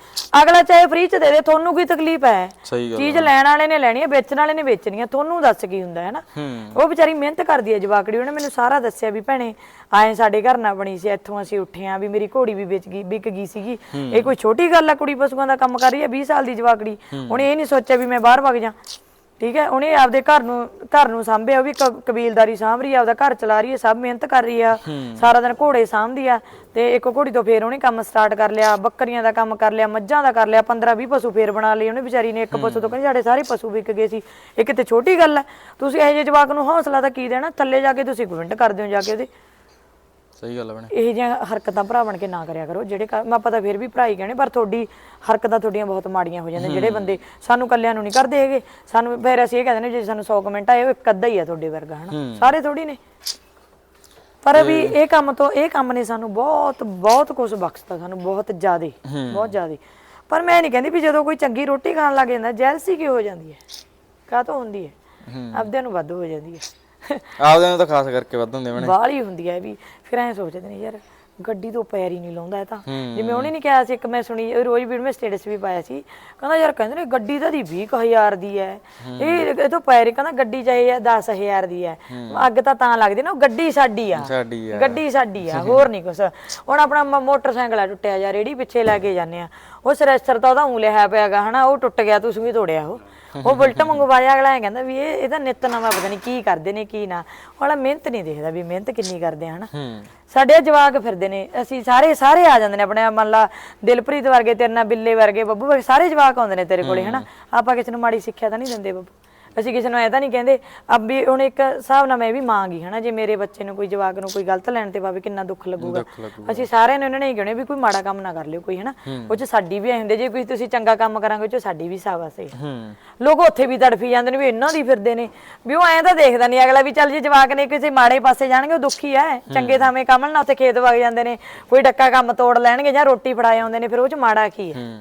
ਅਗਲਾ ਚਾਹੇ ਫ੍ਰੀ ਚ ਦੇ ਦੇ ਤੁਹਾਨੂੰ ਕੀ ਤਕਲੀਫ ਹੈ? ਸਹੀ ਗੱਲ ਚੀਜ਼ ਲੈਣ ਵਾਲੇ ਨੇ ਲੈਣੀ ਹੈ ਵੇਚਣ ਵਾਲੇ ਨੇ ਵੇਚਣੀ ਹੈ ਤੁਹਾਨੂੰ ਦੱਸ ਕੀ ਹੁੰਦਾ ਹੈ ਨਾ? ਹੂੰ। ਉਹ ਵਿਚਾਰੀ ਮਿਹਨਤ ਕਰਦੀ ਹੈ ਜਵਾਕੜੀ ਉਹਨੇ ਮੈਨੂੰ ਸਾਰਾ ਦੱਸਿਆ ਵੀ ਭੈਣੇ ਆਏ ਸਾਡੇ ਘਰ ਨਾ ਬਣੀ ਸੀ ਇੱਥੋਂ ਅਸੀਂ ਉੱਠੇ ਆ ਵੀ ਮੇਰੀ ਘੋੜੀ ਵੀ ਵੇਚ ਗਈ ਵਿਕ ਗਈ ਸੀਗੀ। ਇਹ ਕੋਈ ਛੋਟੀ ਗੱਲ ਆ ਕੁੜੀ ਪਸ਼ੂਆਂ ਦਾ ਕੰਮ ਕਰ ਰਹੀ ਹੈ 20 ਸਾਲ ਦੀ ਜਵਾਕੜੀ। ਉਹਨੇ ਇਹ ਨਹੀਂ ਸੋਚਿਆ ਵੀ ਮੈਂ ਬਾਹਰ ਵਗ ਜਾ। ਠੀਕ ਹੈ? ਉਹਨੇ ਆਪਦੇ ਘਰ ਨੂੰ ਘਰ ਨੂੰ ਸਾਂਭਿਆ ਉਹ ਵੀ ਕ- ਕਬੀਲਦਾਰੀ ਸਾਂਭ ਰਹੀ ਹੈ ਆਪਦਾ ਘਰ ਚਲਾ ਰਹੀ ਹੈ ਸਭ ਮਿਹਨਤ ਕਰ ਰਹੀ ਆ। ਸਾਰਾ ਦਿਨ ਘੋੜੇ ਸਾਂਭਦੀ ਆ ਤੇ ਇੱਕ ਘੋੜੀ ਤੋਂ ਫੇਰ ਉਹਨੇ ਕੰਮ ਸਟਾਰਟ ਕਰ ਲਿਆ ਬੱਕਰੀਆਂ ਦਾ ਕੰਮ ਕਰ ਲਿਆ ਮੱਝਾਂ ਦਾ ਕਰ ਲਿਆ 15 20 ਪਸ਼ੂ ਫੇਰ ਬਣਾ ਲਏ। ਉਹਨੇ ਵਿਚਾਰੀ ਨੇ ਇੱਕ ਪਸ਼ੂ ਤੋਂ ਕਹਿੰਦੀ ਸਾਡੇ ਸਾਰੇ ਪਸ਼ੂ ਵਿਕ ਗਏ ਸੀ। ਇਹ ਕਿਤੇ ਛੋਟੀ ਗੱਲ ਹੈ ਤੁਸੀਂ ਇਹੋ ਜਿਹੇ ਜਵਾਕ ਨੂੰ ਹੌਸਲਾ ਤਾਂ ਕੀ ਦੇਣਾ? ਥੱਲੇ ਜਾ ਕੇ ਤੁਸੀਂ ਕਮੈਂਟ ਕਰਦੇ ਹੋ ਜਾ ਕੇ ਉਹਦੇ। ਸਹੀ ਗੱਲ ਆ ਭੈਣੇ। ਇਹ ਜਿਹੀਆਂ ਹਰਕਤਾਂ ਭਰਾ ਬਣ ਕੇ ਨਾ ਕਰਿਆ ਕਰੋ ਜਿਹੜੇ ਕ- ਮੈਂ ਪਤਾ ਫਿਰ ਵੀ ਭਰਾ ਹੀ ਕਹਿਣੇ ਪਰ ਤੁਹਾਡੀ ਹਰਕਤਾਂ ਤੁਹਾਡੀਆਂ ਬਹੁਤ ਮਾੜੀਆਂ ਹੋ ਜਾਂਦੀਆਂ ਜਿਹੜੇ ਬੰਦੇ ਸਾਨੂੰ ਕੱਲਿਆਂ ਨੂੰ ਨਹੀਂ ਕਰਦੇ ਹੈਗੇ। ਸਾਨੂੰ ਫਿਰ ਅਸੀਂ ਇਹ ਕਹਿੰਦੇ ਨੇ ਜੇ ਸਾਨੂੰ 100 ਕਮੈਂਟ ਆਏ ਉਹ ਇੱਕ ਅੱਧਾ ਹੀ ਆ ਤੁਹਾਡੇ ਵਰਗਾ ਹਨਾ? ਸਾਰੇ ਥੋੜੀ ਨੇ। ਪਰ ਵੀ ਇਹ ਕੰਮ ਤੋਂ ਇਹ ਕੰਮ ਨੇ ਸਾਨੂੰ ਬਹੁਤ ਬਹੁਤ ਕੁਝ ਬਖਸ਼ਤਾ ਸਾਨੂੰ ਬਹੁਤ ਜ਼ਿਆਦੇ ਬਹੁਤ ਜ਼ਿਆਦੇ। ਪਰ ਮੈਂ ਨਹੀਂ ਕਹਿੰਦੀ ਵੀ ਜਦੋਂ ਕੋਈ ਚੰਗੀ ਰੋਟੀ ਖਾਣ ਲੱਗ ਜਾਂਦਾ ਜੈਲਸੀ ਕੀ ਹੋ ਜਾਂਦੀ ਹੈ? ਕਾਹ ਤੋਂ ਹੁੰਦੀ ਹੈ। ਆਪਦਿਆਂ ਨੂੰ ਵੱਧ ਹੋ ਜਾਂਦੀ ਹੈ। ਆਪਦੇ ਨੂੰ ਤਾਂ ਖਾਸ ਕਰਕੇ ਵੱਧ ਹੁੰਦੇ ਭੈਣੇ ਬਾਹਲੀ ਹੁੰਦੀ ਹੈ ਵੀ। ਫਿਰ ਐਂ ਸੋਚਦੇ ਨੇ ਯਾਰ ਗੱਡੀ ਤੋਂ ਪੈਰ ਹੀ ਨਹੀਂ ਲਾਉਂਦਾ ਇਹ ਤਾਂ। ਜਿਵੇਂ ਉਹਨੇ ਨਹੀਂ ਕਿਹਾ ਸੀ ਇੱਕ ਮੈਂ ਸੁਣੀ ਰੋਜ਼ ਵੀਡੀਓ ਮੈਂ ਸਟੇਟਸ ਵੀ ਪਾਇਆ ਸੀ। ਕਹਿੰਦਾ ਯਾਰ ਕਹਿੰਦੇ ਨੇ ਗੱਡੀ ਤਾਂ ਦੀ 20000 ਦੀ ਹੈ। ਇਹ ਇਹ ਤੋਂ ਪੈਰ ਹੀ ਕਹਿੰਦਾ ਗੱਡੀ ਚਾਹੀ ਹੈ 10000 ਦੀ ਹੈ। ਅੱਗ ਤਾਂ ਤਾਂ ਲੱਗਦੀ ਨਾ ਉਹ ਗੱਡੀ ਸਾਡੀ ਆ। ਸਾਡੀ ਆ। ਗੱਡੀ ਸਾਡੀ ਆ ਹੋਰ ਨਹੀਂ ਕੁਛ। ਹੁਣ ਆਪਣਾ ਮੋਟਰਸਾਈਕਲ ਆ ਟੁੱਟਿਆ ਜਾ ਰੇੜੀ ਪਿੱਛੇ ਲੈ ਕੇ ਜਾਂਦੇ ਆ। ਉਹ ਸਰੈਸਰ ਤਾਂ ਉਹਦਾ ਉਂਗਲੇ ਹੈ ਪਿਆਗਾ ਹਨਾ ਉਹ ਟੁੱਟ ਗਿਆ ਤੁਸੀਂ ਵੀ ਤੋੜਿਆ ਉਹ। ਉਹ ਬੁਲਟ ਮੰਗਵਾਇਆ ਅਗਲਾ ਐਂ ਕਹਿੰਦਾ ਵੀ ਇਹ ਇਹਦਾ ਨਿੱਤ ਨਵਾਂ ਪਤਾ ਨਹੀਂ ਕੀ ਕਰਦੇ ਨੇ ਕੀ ਨਾ। ਵਾਲਾ ਮਿਹਨਤ ਨਹੀਂ ਦੇਖਦਾ ਵੀ ਮਿਹਨਤ ਕਿੰਨੀ ਕਰਦੇ ਆ ਹਨਾ। ਸਾਡੇ ਜਵਾਕ ਫਿਰਦੇ ਨੇ ਅਸੀਂ ਸਾਰੇ ਸਾਰੇ ਆ ਜਾਂਦੇ ਨੇ ਆਪਣੇ ਮੰਨ ਲਾ ਦਿਲਪ੍ਰੀਤ ਵਰਗੇ ਤੇਰੇ ਨਾਲ ਬਿੱਲੇ ਵਰਗੇ ਬੱਬੂ ਵਰਗੇ ਸਾਰੇ ਜਵਾਕ ਆਉਂਦੇ ਨੇ ਤੇਰੇ ਕੋਲੇ ਹਨਾ। ਆਪਾਂ ਕਿਸੇ ਨੂੰ ਮਾੜੀ ਸਿੱਖਿਆ ਤਾਂ ਨਹੀਂ ਦਿੰਦੇ ਬੱਬੂ। ਅਸੀਂ ਕਿਸੇ ਨੂੰ ਐ ਤਾਂ ਨਹੀਂ ਕਹਿੰਦੇ ਅਬ ਵੀ ਹੁਣ ਇੱਕ ਹਿਸਾਬ ਨਾਲ ਮੈਂ ਵੀ ਮਾਂ ਗਈ ਹਨਾ ਜੇ ਮੇਰੇ ਬੱਚੇ ਨੂੰ ਕੋਈ ਜਵਾਕ ਨੂੰ ਕੋਈ ਗਲਤ ਲੈਣ ਤੇ ਪਾਵੇ ਕਿੰਨਾ ਦੁੱਖ ਲੱਗੂਗਾ ਦੁੱਖ ਲੱਗੂਗਾ। ਅਸੀਂ ਸਾਰਿਆਂ ਨੇ ਉਹਨਾਂ ਨੇ ਹੀ ਕਹਿਣੇ ਵੀ ਕੋਈ ਮਾੜਾ ਕੰਮ ਨਾ ਕਰ ਲਿਓ ਕੋਈ ਹਨਾ। ਉਹ ਚ ਸਾਡੀ ਵੀ ਐ ਹੁੰਦੇ ਜੇ ਕੋਈ ਤੁਸੀਂ ਚੰਗਾ ਕੰਮ ਕਰਾਂਗੇ ਉਹ ਚ ਸਾਡੀ ਵੀ ਸਾਬਾਸ ਹੈ ਹੂੰ। ਲੋਕ ਉੱਥੇ ਵੀ ਤੜਫੀ ਜਾਂਦੇ ਨੇ ਵੀ ਇਹਨਾਂ ਦੀ ਫਿਰਦੇ ਨੇ ਵੀ ਉਹ ਐਂ ਤਾਂ ਦੇਖਦਾ ਨਹੀਂ ਅਗਲਾ ਵੀ ਚੱਲ ਜੇ ਜਵਾਕ ਨੇ ਕਿਸੇ ਮਾੜੇ ਪਾਸੇ ਜਾਣਗੇ ਉਹ ਦੁਖੀ ਐ। ਚੰਗੇ ਥਾਵੇਂ ਕਮਲ ਨਾਲ ਉੱਥੇ ਖੇਤ ਵਗ ਜਾਂਦੇ ਨੇ ਕੋਈ ਡੱਕਾ ਕੰਮ ਤੋੜ ਲੈਣਗੇ ਜਾਂ ਰੋਟੀ ਫੜਾਏ ਆਉਂਦੇ ਨੇ ਫਿਰ ਉਹ ਚ ਮਾੜਾ ਕੀ ਹੈ ਹੂੰ।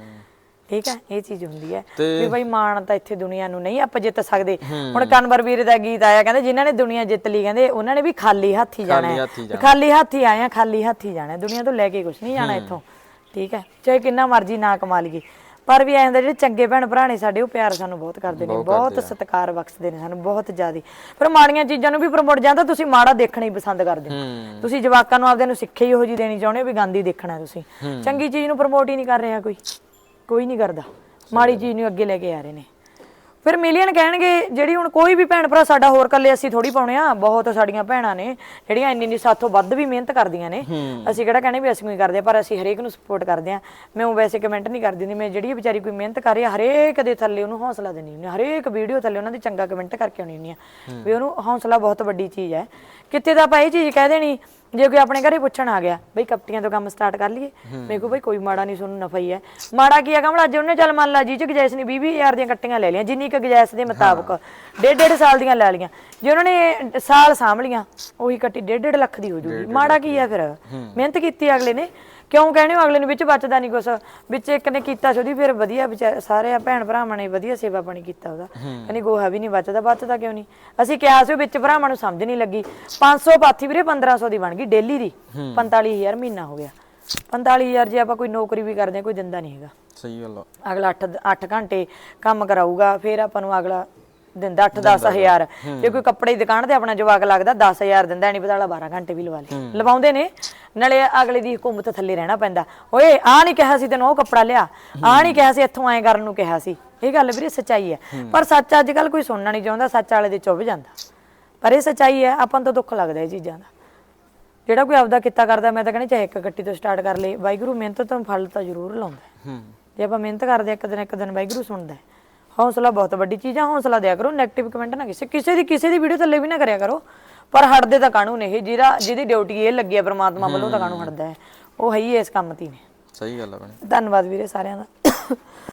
ਠੀਕ ਹੈ ਇਹ ਚੀਜ਼ ਹੁੰਦੀ ਹੈ ਵੀ ਬਈ ਮਾਣ ਤਾਂ ਇੱਥੇ ਦੁਨੀਆ ਨੂੰ ਨਹੀਂ ਆਪਾਂ ਜਿੱਤ ਸਕਦੇ। ਹੁਣ ਕਨਵਰ ਵੀਰ ਦਾ ਗੀਤ ਆਇਆ ਕਹਿੰਦੇ ਜਿਨ੍ਹਾਂ ਨੇ ਦੁਨੀਆ ਜਿੱਤ ਲਈ ਕਹਿੰਦੇ ਉਹਨਾਂ ਨੇ ਵੀ ਖਾਲੀ ਹੱਥ ਹੀ ਜਾਣਾ ਖਾਲੀ ਹੈ। ਖਾਲੀ ਹੱਥ ਹੀ ਆਏ ਆ ਖਾਲੀ ਹੱਥ ਹੀ ਜਾਣਾ ਹੈ। ਦੁਨੀਆ ਤੋਂ ਲੈ ਕੇ ਕੁਝ ਨਹੀਂ ਜਾਣਾ ਇੱਥੋਂ। ਠੀਕ ਹੈ ਚਾਹੇ ਕਿੰਨਾ ਮਰਜ਼ੀ ਨਾ ਕਮਾ ਲਈਏ। ਪਰ ਵੀ ਐਂ ਹੁੰਦਾ ਜਿਹੜੇ ਚੰਗੇ ਭੈਣ ਭਰਾ ਨੇ ਸਾਡੇ ਉਹ ਪਿਆਰ ਸਾਨੂੰ ਬਹੁਤ ਕਰਦੇ ਨੇ ਬਹੁਤ ਸਤਿਕਾਰ ਬਖਸ਼ਦੇ ਨੇ ਸਾਨੂੰ ਬਹੁਤ ਜ਼ਿਆਦੇ। ਪਰ ਮਾੜੀਆਂ ਚੀਜ਼ਾਂ ਨੂੰ ਵੀ ਪ੍ਰਮੋਟ ਜਾਂਦਾ ਤੁਸੀਂ ਮਾੜਾ ਦੇਖਣਾ ਹੀ ਪਸੰਦ ਕਰਦੇ ਹੋ। ਤੁਸੀਂ ਜਵਾਕਾਂ ਨੂੰ ਆਪਦੇ ਨੂੰ ਸਿੱਖਿਆ ਹੀ ਉਹੋ ਜੀ ਦੇਣੀ ਚਾਹੁੰਦੇ ਹੋ ਵੀ ਹੀ ਦੇਖਣਾ ਤੁਸੀਂ। ਚੰਗੀ ਚੀਜ਼ ਨੂੰ ਪ੍ਰਮੋਟ ਹੀ ਨਹੀਂ ਕਰ ਰਿਹਾ ਕੋਈ। ਕੋਈ ਨਹੀਂ ਕਰਦਾ। ਮਾੜੀ ਚੀਜ਼ ਨੂੰ ਅੱਗੇ ਲੈ ਕੇ ਆ ਰਹੇ ਨੇ। ਫਿਰ ਮਿਲੀਅਨ ਕਹਿਣਗੇ ਜਿਹੜੀ ਹੁਣ ਕੋਈ ਵੀ ਭੈਣ ਭਰਾ ਸਾਡਾ ਹੋਰ ਕੱਲੇ ਅਸੀਂ ਥੋੜੀ ਪਾਉਣੇ ਆ ਬਹੁਤ ਸਾਡੀਆਂ ਭੈਣਾਂ ਨੇ ਜਿਹੜੀਆਂ ਇੰਨੀ ਇੰਨੀ ਸਾਥੋਂ ਵੱਧ ਵੀ ਮਿਹਨਤ ਕਰਦੀਆਂ ਨੇ। ਅਸੀਂ ਕਿਹੜਾ ਕਹਿੰਦੇ ਵੀ ਅਸੀਂ ਕੋਈ ਕਰਦੇ ਆ, ਪਰ ਅਸੀਂ ਹਰੇਕ ਨੂੰ ਸਪੋਰਟ ਕਰਦੇ ਆ। ਮੈਂ ਉਹ ਵੈਸੇ ਕਮੈਂਟ ਨਹੀਂ ਕਰਦੀ ਹੁੰਦੀ ਮੈਂ ਜਿਹੜੀ ਵਿਚਾਰੀ ਕੋਈ ਮਿਹਨਤ ਕਰ ਰਹੀ ਆ ਹਰੇਕ ਦੇ ਥੱਲੇ ਉਹਨੂੰ ਹੌਸਲਾ ਦੇਣੀ ਹੁੰਦੀ ਹਰੇਕ ਵੀਡੀਓ ਥੱਲੇ ਉਹਨਾਂ ਦੀ ਚੰਗਾ ਕਮੈਂਟ ਕਰਕੇ ਆਉਣੀ ਹੁੰਦੀ ਆ। ਵੀ ਉਹਨੂੰ ਹੌਸਲਾ ਬਹੁਤ ਵੱਡੀ ਚੀਜ਼ ਹੈ ਕਿਤੇ ਤਾਂ ਆਪਾਂ ਇਹ ਚੀਜ਼ ਕਹਿ ਦੇਣੀ ਜੇ ਕੋਈ ਆਪਣੇ ਘਰੇ ਪੁੱਛਣ ਆ ਗਿਆ ਬਈ ਕਪਟੀਆਂ ਤੋਂ ਕੰਮ ਸਟਾਰਟ ਕਰ ਲਈਏ? ਮੇਰੇ ਕੋ ਬਈ ਕੋਈ ਮਾੜਾ ਨਹੀਂ ਸੁਣਨ ਨਫਾ ਹੀ ਹੈ। ਮਾੜਾ ਕੀ ਹੈ ਕਮਲਾ ਅੱਜ ਉਹਨੇ ਚੱਲ ਮੰਨ ਲਾ ਜੀ ਚ ਗਜੈਸ ਨੇ 20000 ਦੀਆਂ ਕੱਟੀਆਂ ਲੈ ਲਈਆਂ ਜਿੰਨੀ ਕੁ ਗਜੈਸ ਦੇ ਮੁਤਾਬਕ ਡੇਢ ਡੇਢ ਸਾਲ ਦੀਆਂ ਲੈ ਲਈਆਂ। ਜੇ ਉਹਨਾਂ ਨੇ ਸਾਲ ਸਾਂਭ ਲੀਆਂ ਉਹੀ ਕੱਟੀ ਡੇਢ ਡੇਢ ਲੱਖ ਦੀ ਹੋ ਜੂਗੀ। ਮਾੜਾ ਕੀ ਹੈ ਫਿਰ? ਮਿਹਨਤ ਕੀਤੀ ਅਗਲੇ ਨੇ। ਕਿਉਂ ਕਹਿੰਦੇ ਹੋ? ਅਗਲੇ ਨੂੰ ਵਿੱਚ ਬਚਦਾ ਨਹੀਂ ਕੁਛ। ਵਿੱਚ ਇੱਕ ਨੇ ਕੀਤਾ ਸੀ ਉਹਦੀ ਫਿਰ ਵਧੀਆ ਵਿਚਾਰ ਸਾਰੇ ਭੈਣ ਭਰਾਵਾਂ ਨੇ ਵਧੀਆ ਸੇਵਾ ਪਾਣੀ ਕੀਤਾ ਉਹਦਾ। ਕਹਿੰਦੀ ਗੋਹਾ ਵੀ ਨਹੀਂ ਬਚਦਾ ਬਚਦਾ ਕਿਉਂ ਨਹੀਂ ਅਸੀਂ ਕਿਹਾ ਸੀ ਉਹ ਵਿੱਚ ਭਰਾਵਾਂ ਨੂੰ ਸਮਝ ਨਹੀਂ ਲੱਗੀ। 500 ਪਾਥੀ ਵੀਰੇ 1500 ਦੀ ਬਣ ਗਈ ਡੇਲੀ ਦੀ। 45000 ਮਹੀਨਾ ਹੋ ਗਿਆ। 45000 ਜੇ ਆਪਾਂ ਕੋਈ ਨੌਕਰੀ ਵੀ ਕਰਦੇ ਹਾਂ ਕੋਈ ਦਿੰਦਾ ਨਹੀਂ ਹੈਗਾ। ਸਹੀ ਗੱਲ ਆ। ਅਗਲਾ 8 8 ਘੰਟੇ ਕੰਮ ਕਰਾਊਗਾ ਫਿਰ ਆਪਾਂ ਨੂੰ ਅਗਲਾ ਦਿੰਦਾ 8 10000 ਜੇ ਕੋਈ ਕੱਪੜੇ ਦੀ ਦੁਕਾਨ ਤੇ ਆਪਣਾ ਜਵਾਕ ਲੱਗਦਾ 10000 ਦਿੰਦਾ ਨਹੀਂ ਪਤਾ ਅਗਲਾ 12 ਘੰਟੇ ਵੀ ਲਵਾ ਲੇ ਲਵਾਉਂਦੇ ਨੇ ਨਾਲੇ ਅਗਲੇ ਦੀ ਹੁਕੂਮਤ ਥੱਲੇ ਰਹਿਣਾ ਪੈਂਦਾ। ਓਏ ਆ ਨਹੀਂ ਕਿਹਾ ਸੀ ਤੈਨੂੰ ਉਹ ਕੱਪੜਾ ਲਿਆ। ਆ ਨਹੀਂ ਕਿਹਾ ਸੀ ਇੱਥੋਂ ਐਂ ਕਰਨ ਨੂੰ ਕਿਹਾ ਸੀ। ਇਹ ਗੱਲ ਵੀਰੇ ਸੱਚਾਈ ਹੈ। ਪਰ ਸੱਚ ਅੱਜ ਕੱਲ ਕੋਈ ਸੁਣਨਾ ਨਹੀਂ ਚਾਹੁੰਦਾ ਸੱਚ ਵਾਲੇ ਦੇ ਚੁੱਭ ਜਾਂਦਾ। ਪਰ ਇਹ ਸੱਚਾਈ ਹੈ ਆਪਾਂ ਨੂੰ ਤਾਂ ਦੁੱਖ ਲੱਗਦਾ ਇਹ ਚੀਜ਼ਾਂ ਦਾ। ਜਿਹੜਾ ਕੋਈ ਆਪਦਾ ਕਿੱਤਾ ਕਰਦਾ ਮੈਂ ਤਾਂ ਕਹਿੰਦੀ ਚਾਹੇ ਇੱਕ ਗੱਟੀ ਤੋਂ ਸਟਾਰਟ ਕਰ ਲੇ ਵਾਹਿਗੁਰੂ ਮਿਹਨਤ ਤੋਂ ਫਲ ਤਾਂ ਜ਼ਰੂਰ ਲਾਉਂਦਾ। ਹੈ। ਜੇ ਆਪਾਂ ਮਿਹਨਤ ਕਰਦੇ ਇੱਕ ਦਿਨ ਇੱਕ ਦਿਨ ਵਾਹਿਗੁਰੂ ਸੁਣਦਾ ਹੈ। ਹੌਸਲਾ ਬਹੁਤ ਵੱਡੀ ਚੀਜ਼ ਆ ਹੌਸਲਾ ਦਿਆ ਕਰੋ 네ਗੇਟਿਵ ਕਮੈਂਟ ਨਾ ਕਿਸੇ ਕਿਸੇ ਦੀ ਕਿਸੇ ਦੀ ਵੀਡੀਓ ਥੱਲੇ ਵੀ ਨਾ ਕਰਿਆ ਕਰੋ। ਪਰ ਹਟਦੇ ਤਾਂ ਕਾਹਨੂੰ ਇਹ ਜਿਹਦਾ ਜਿਹਦੀ ਡਿਊਟੀ ਇਹ ਲੱਗੀ ਹੈ ਪ੍ਰਮਾਤਮਾ ਵੱਲੋਂ ਤਾਂ ਕਾਹਨੂੰ ਹਟਦਾ ਹੈ। ਉਹ ਹੈ ਹੀ ਇਸ ਕੰਮ ਤੀ ਨੇ। ਸਹੀ ਗੱਲ ਆ ਭੈਣੇ। ਧੰਨਵਾਦ ਵੀਰੇ ਸਾਰਿਆਂ ਦਾ।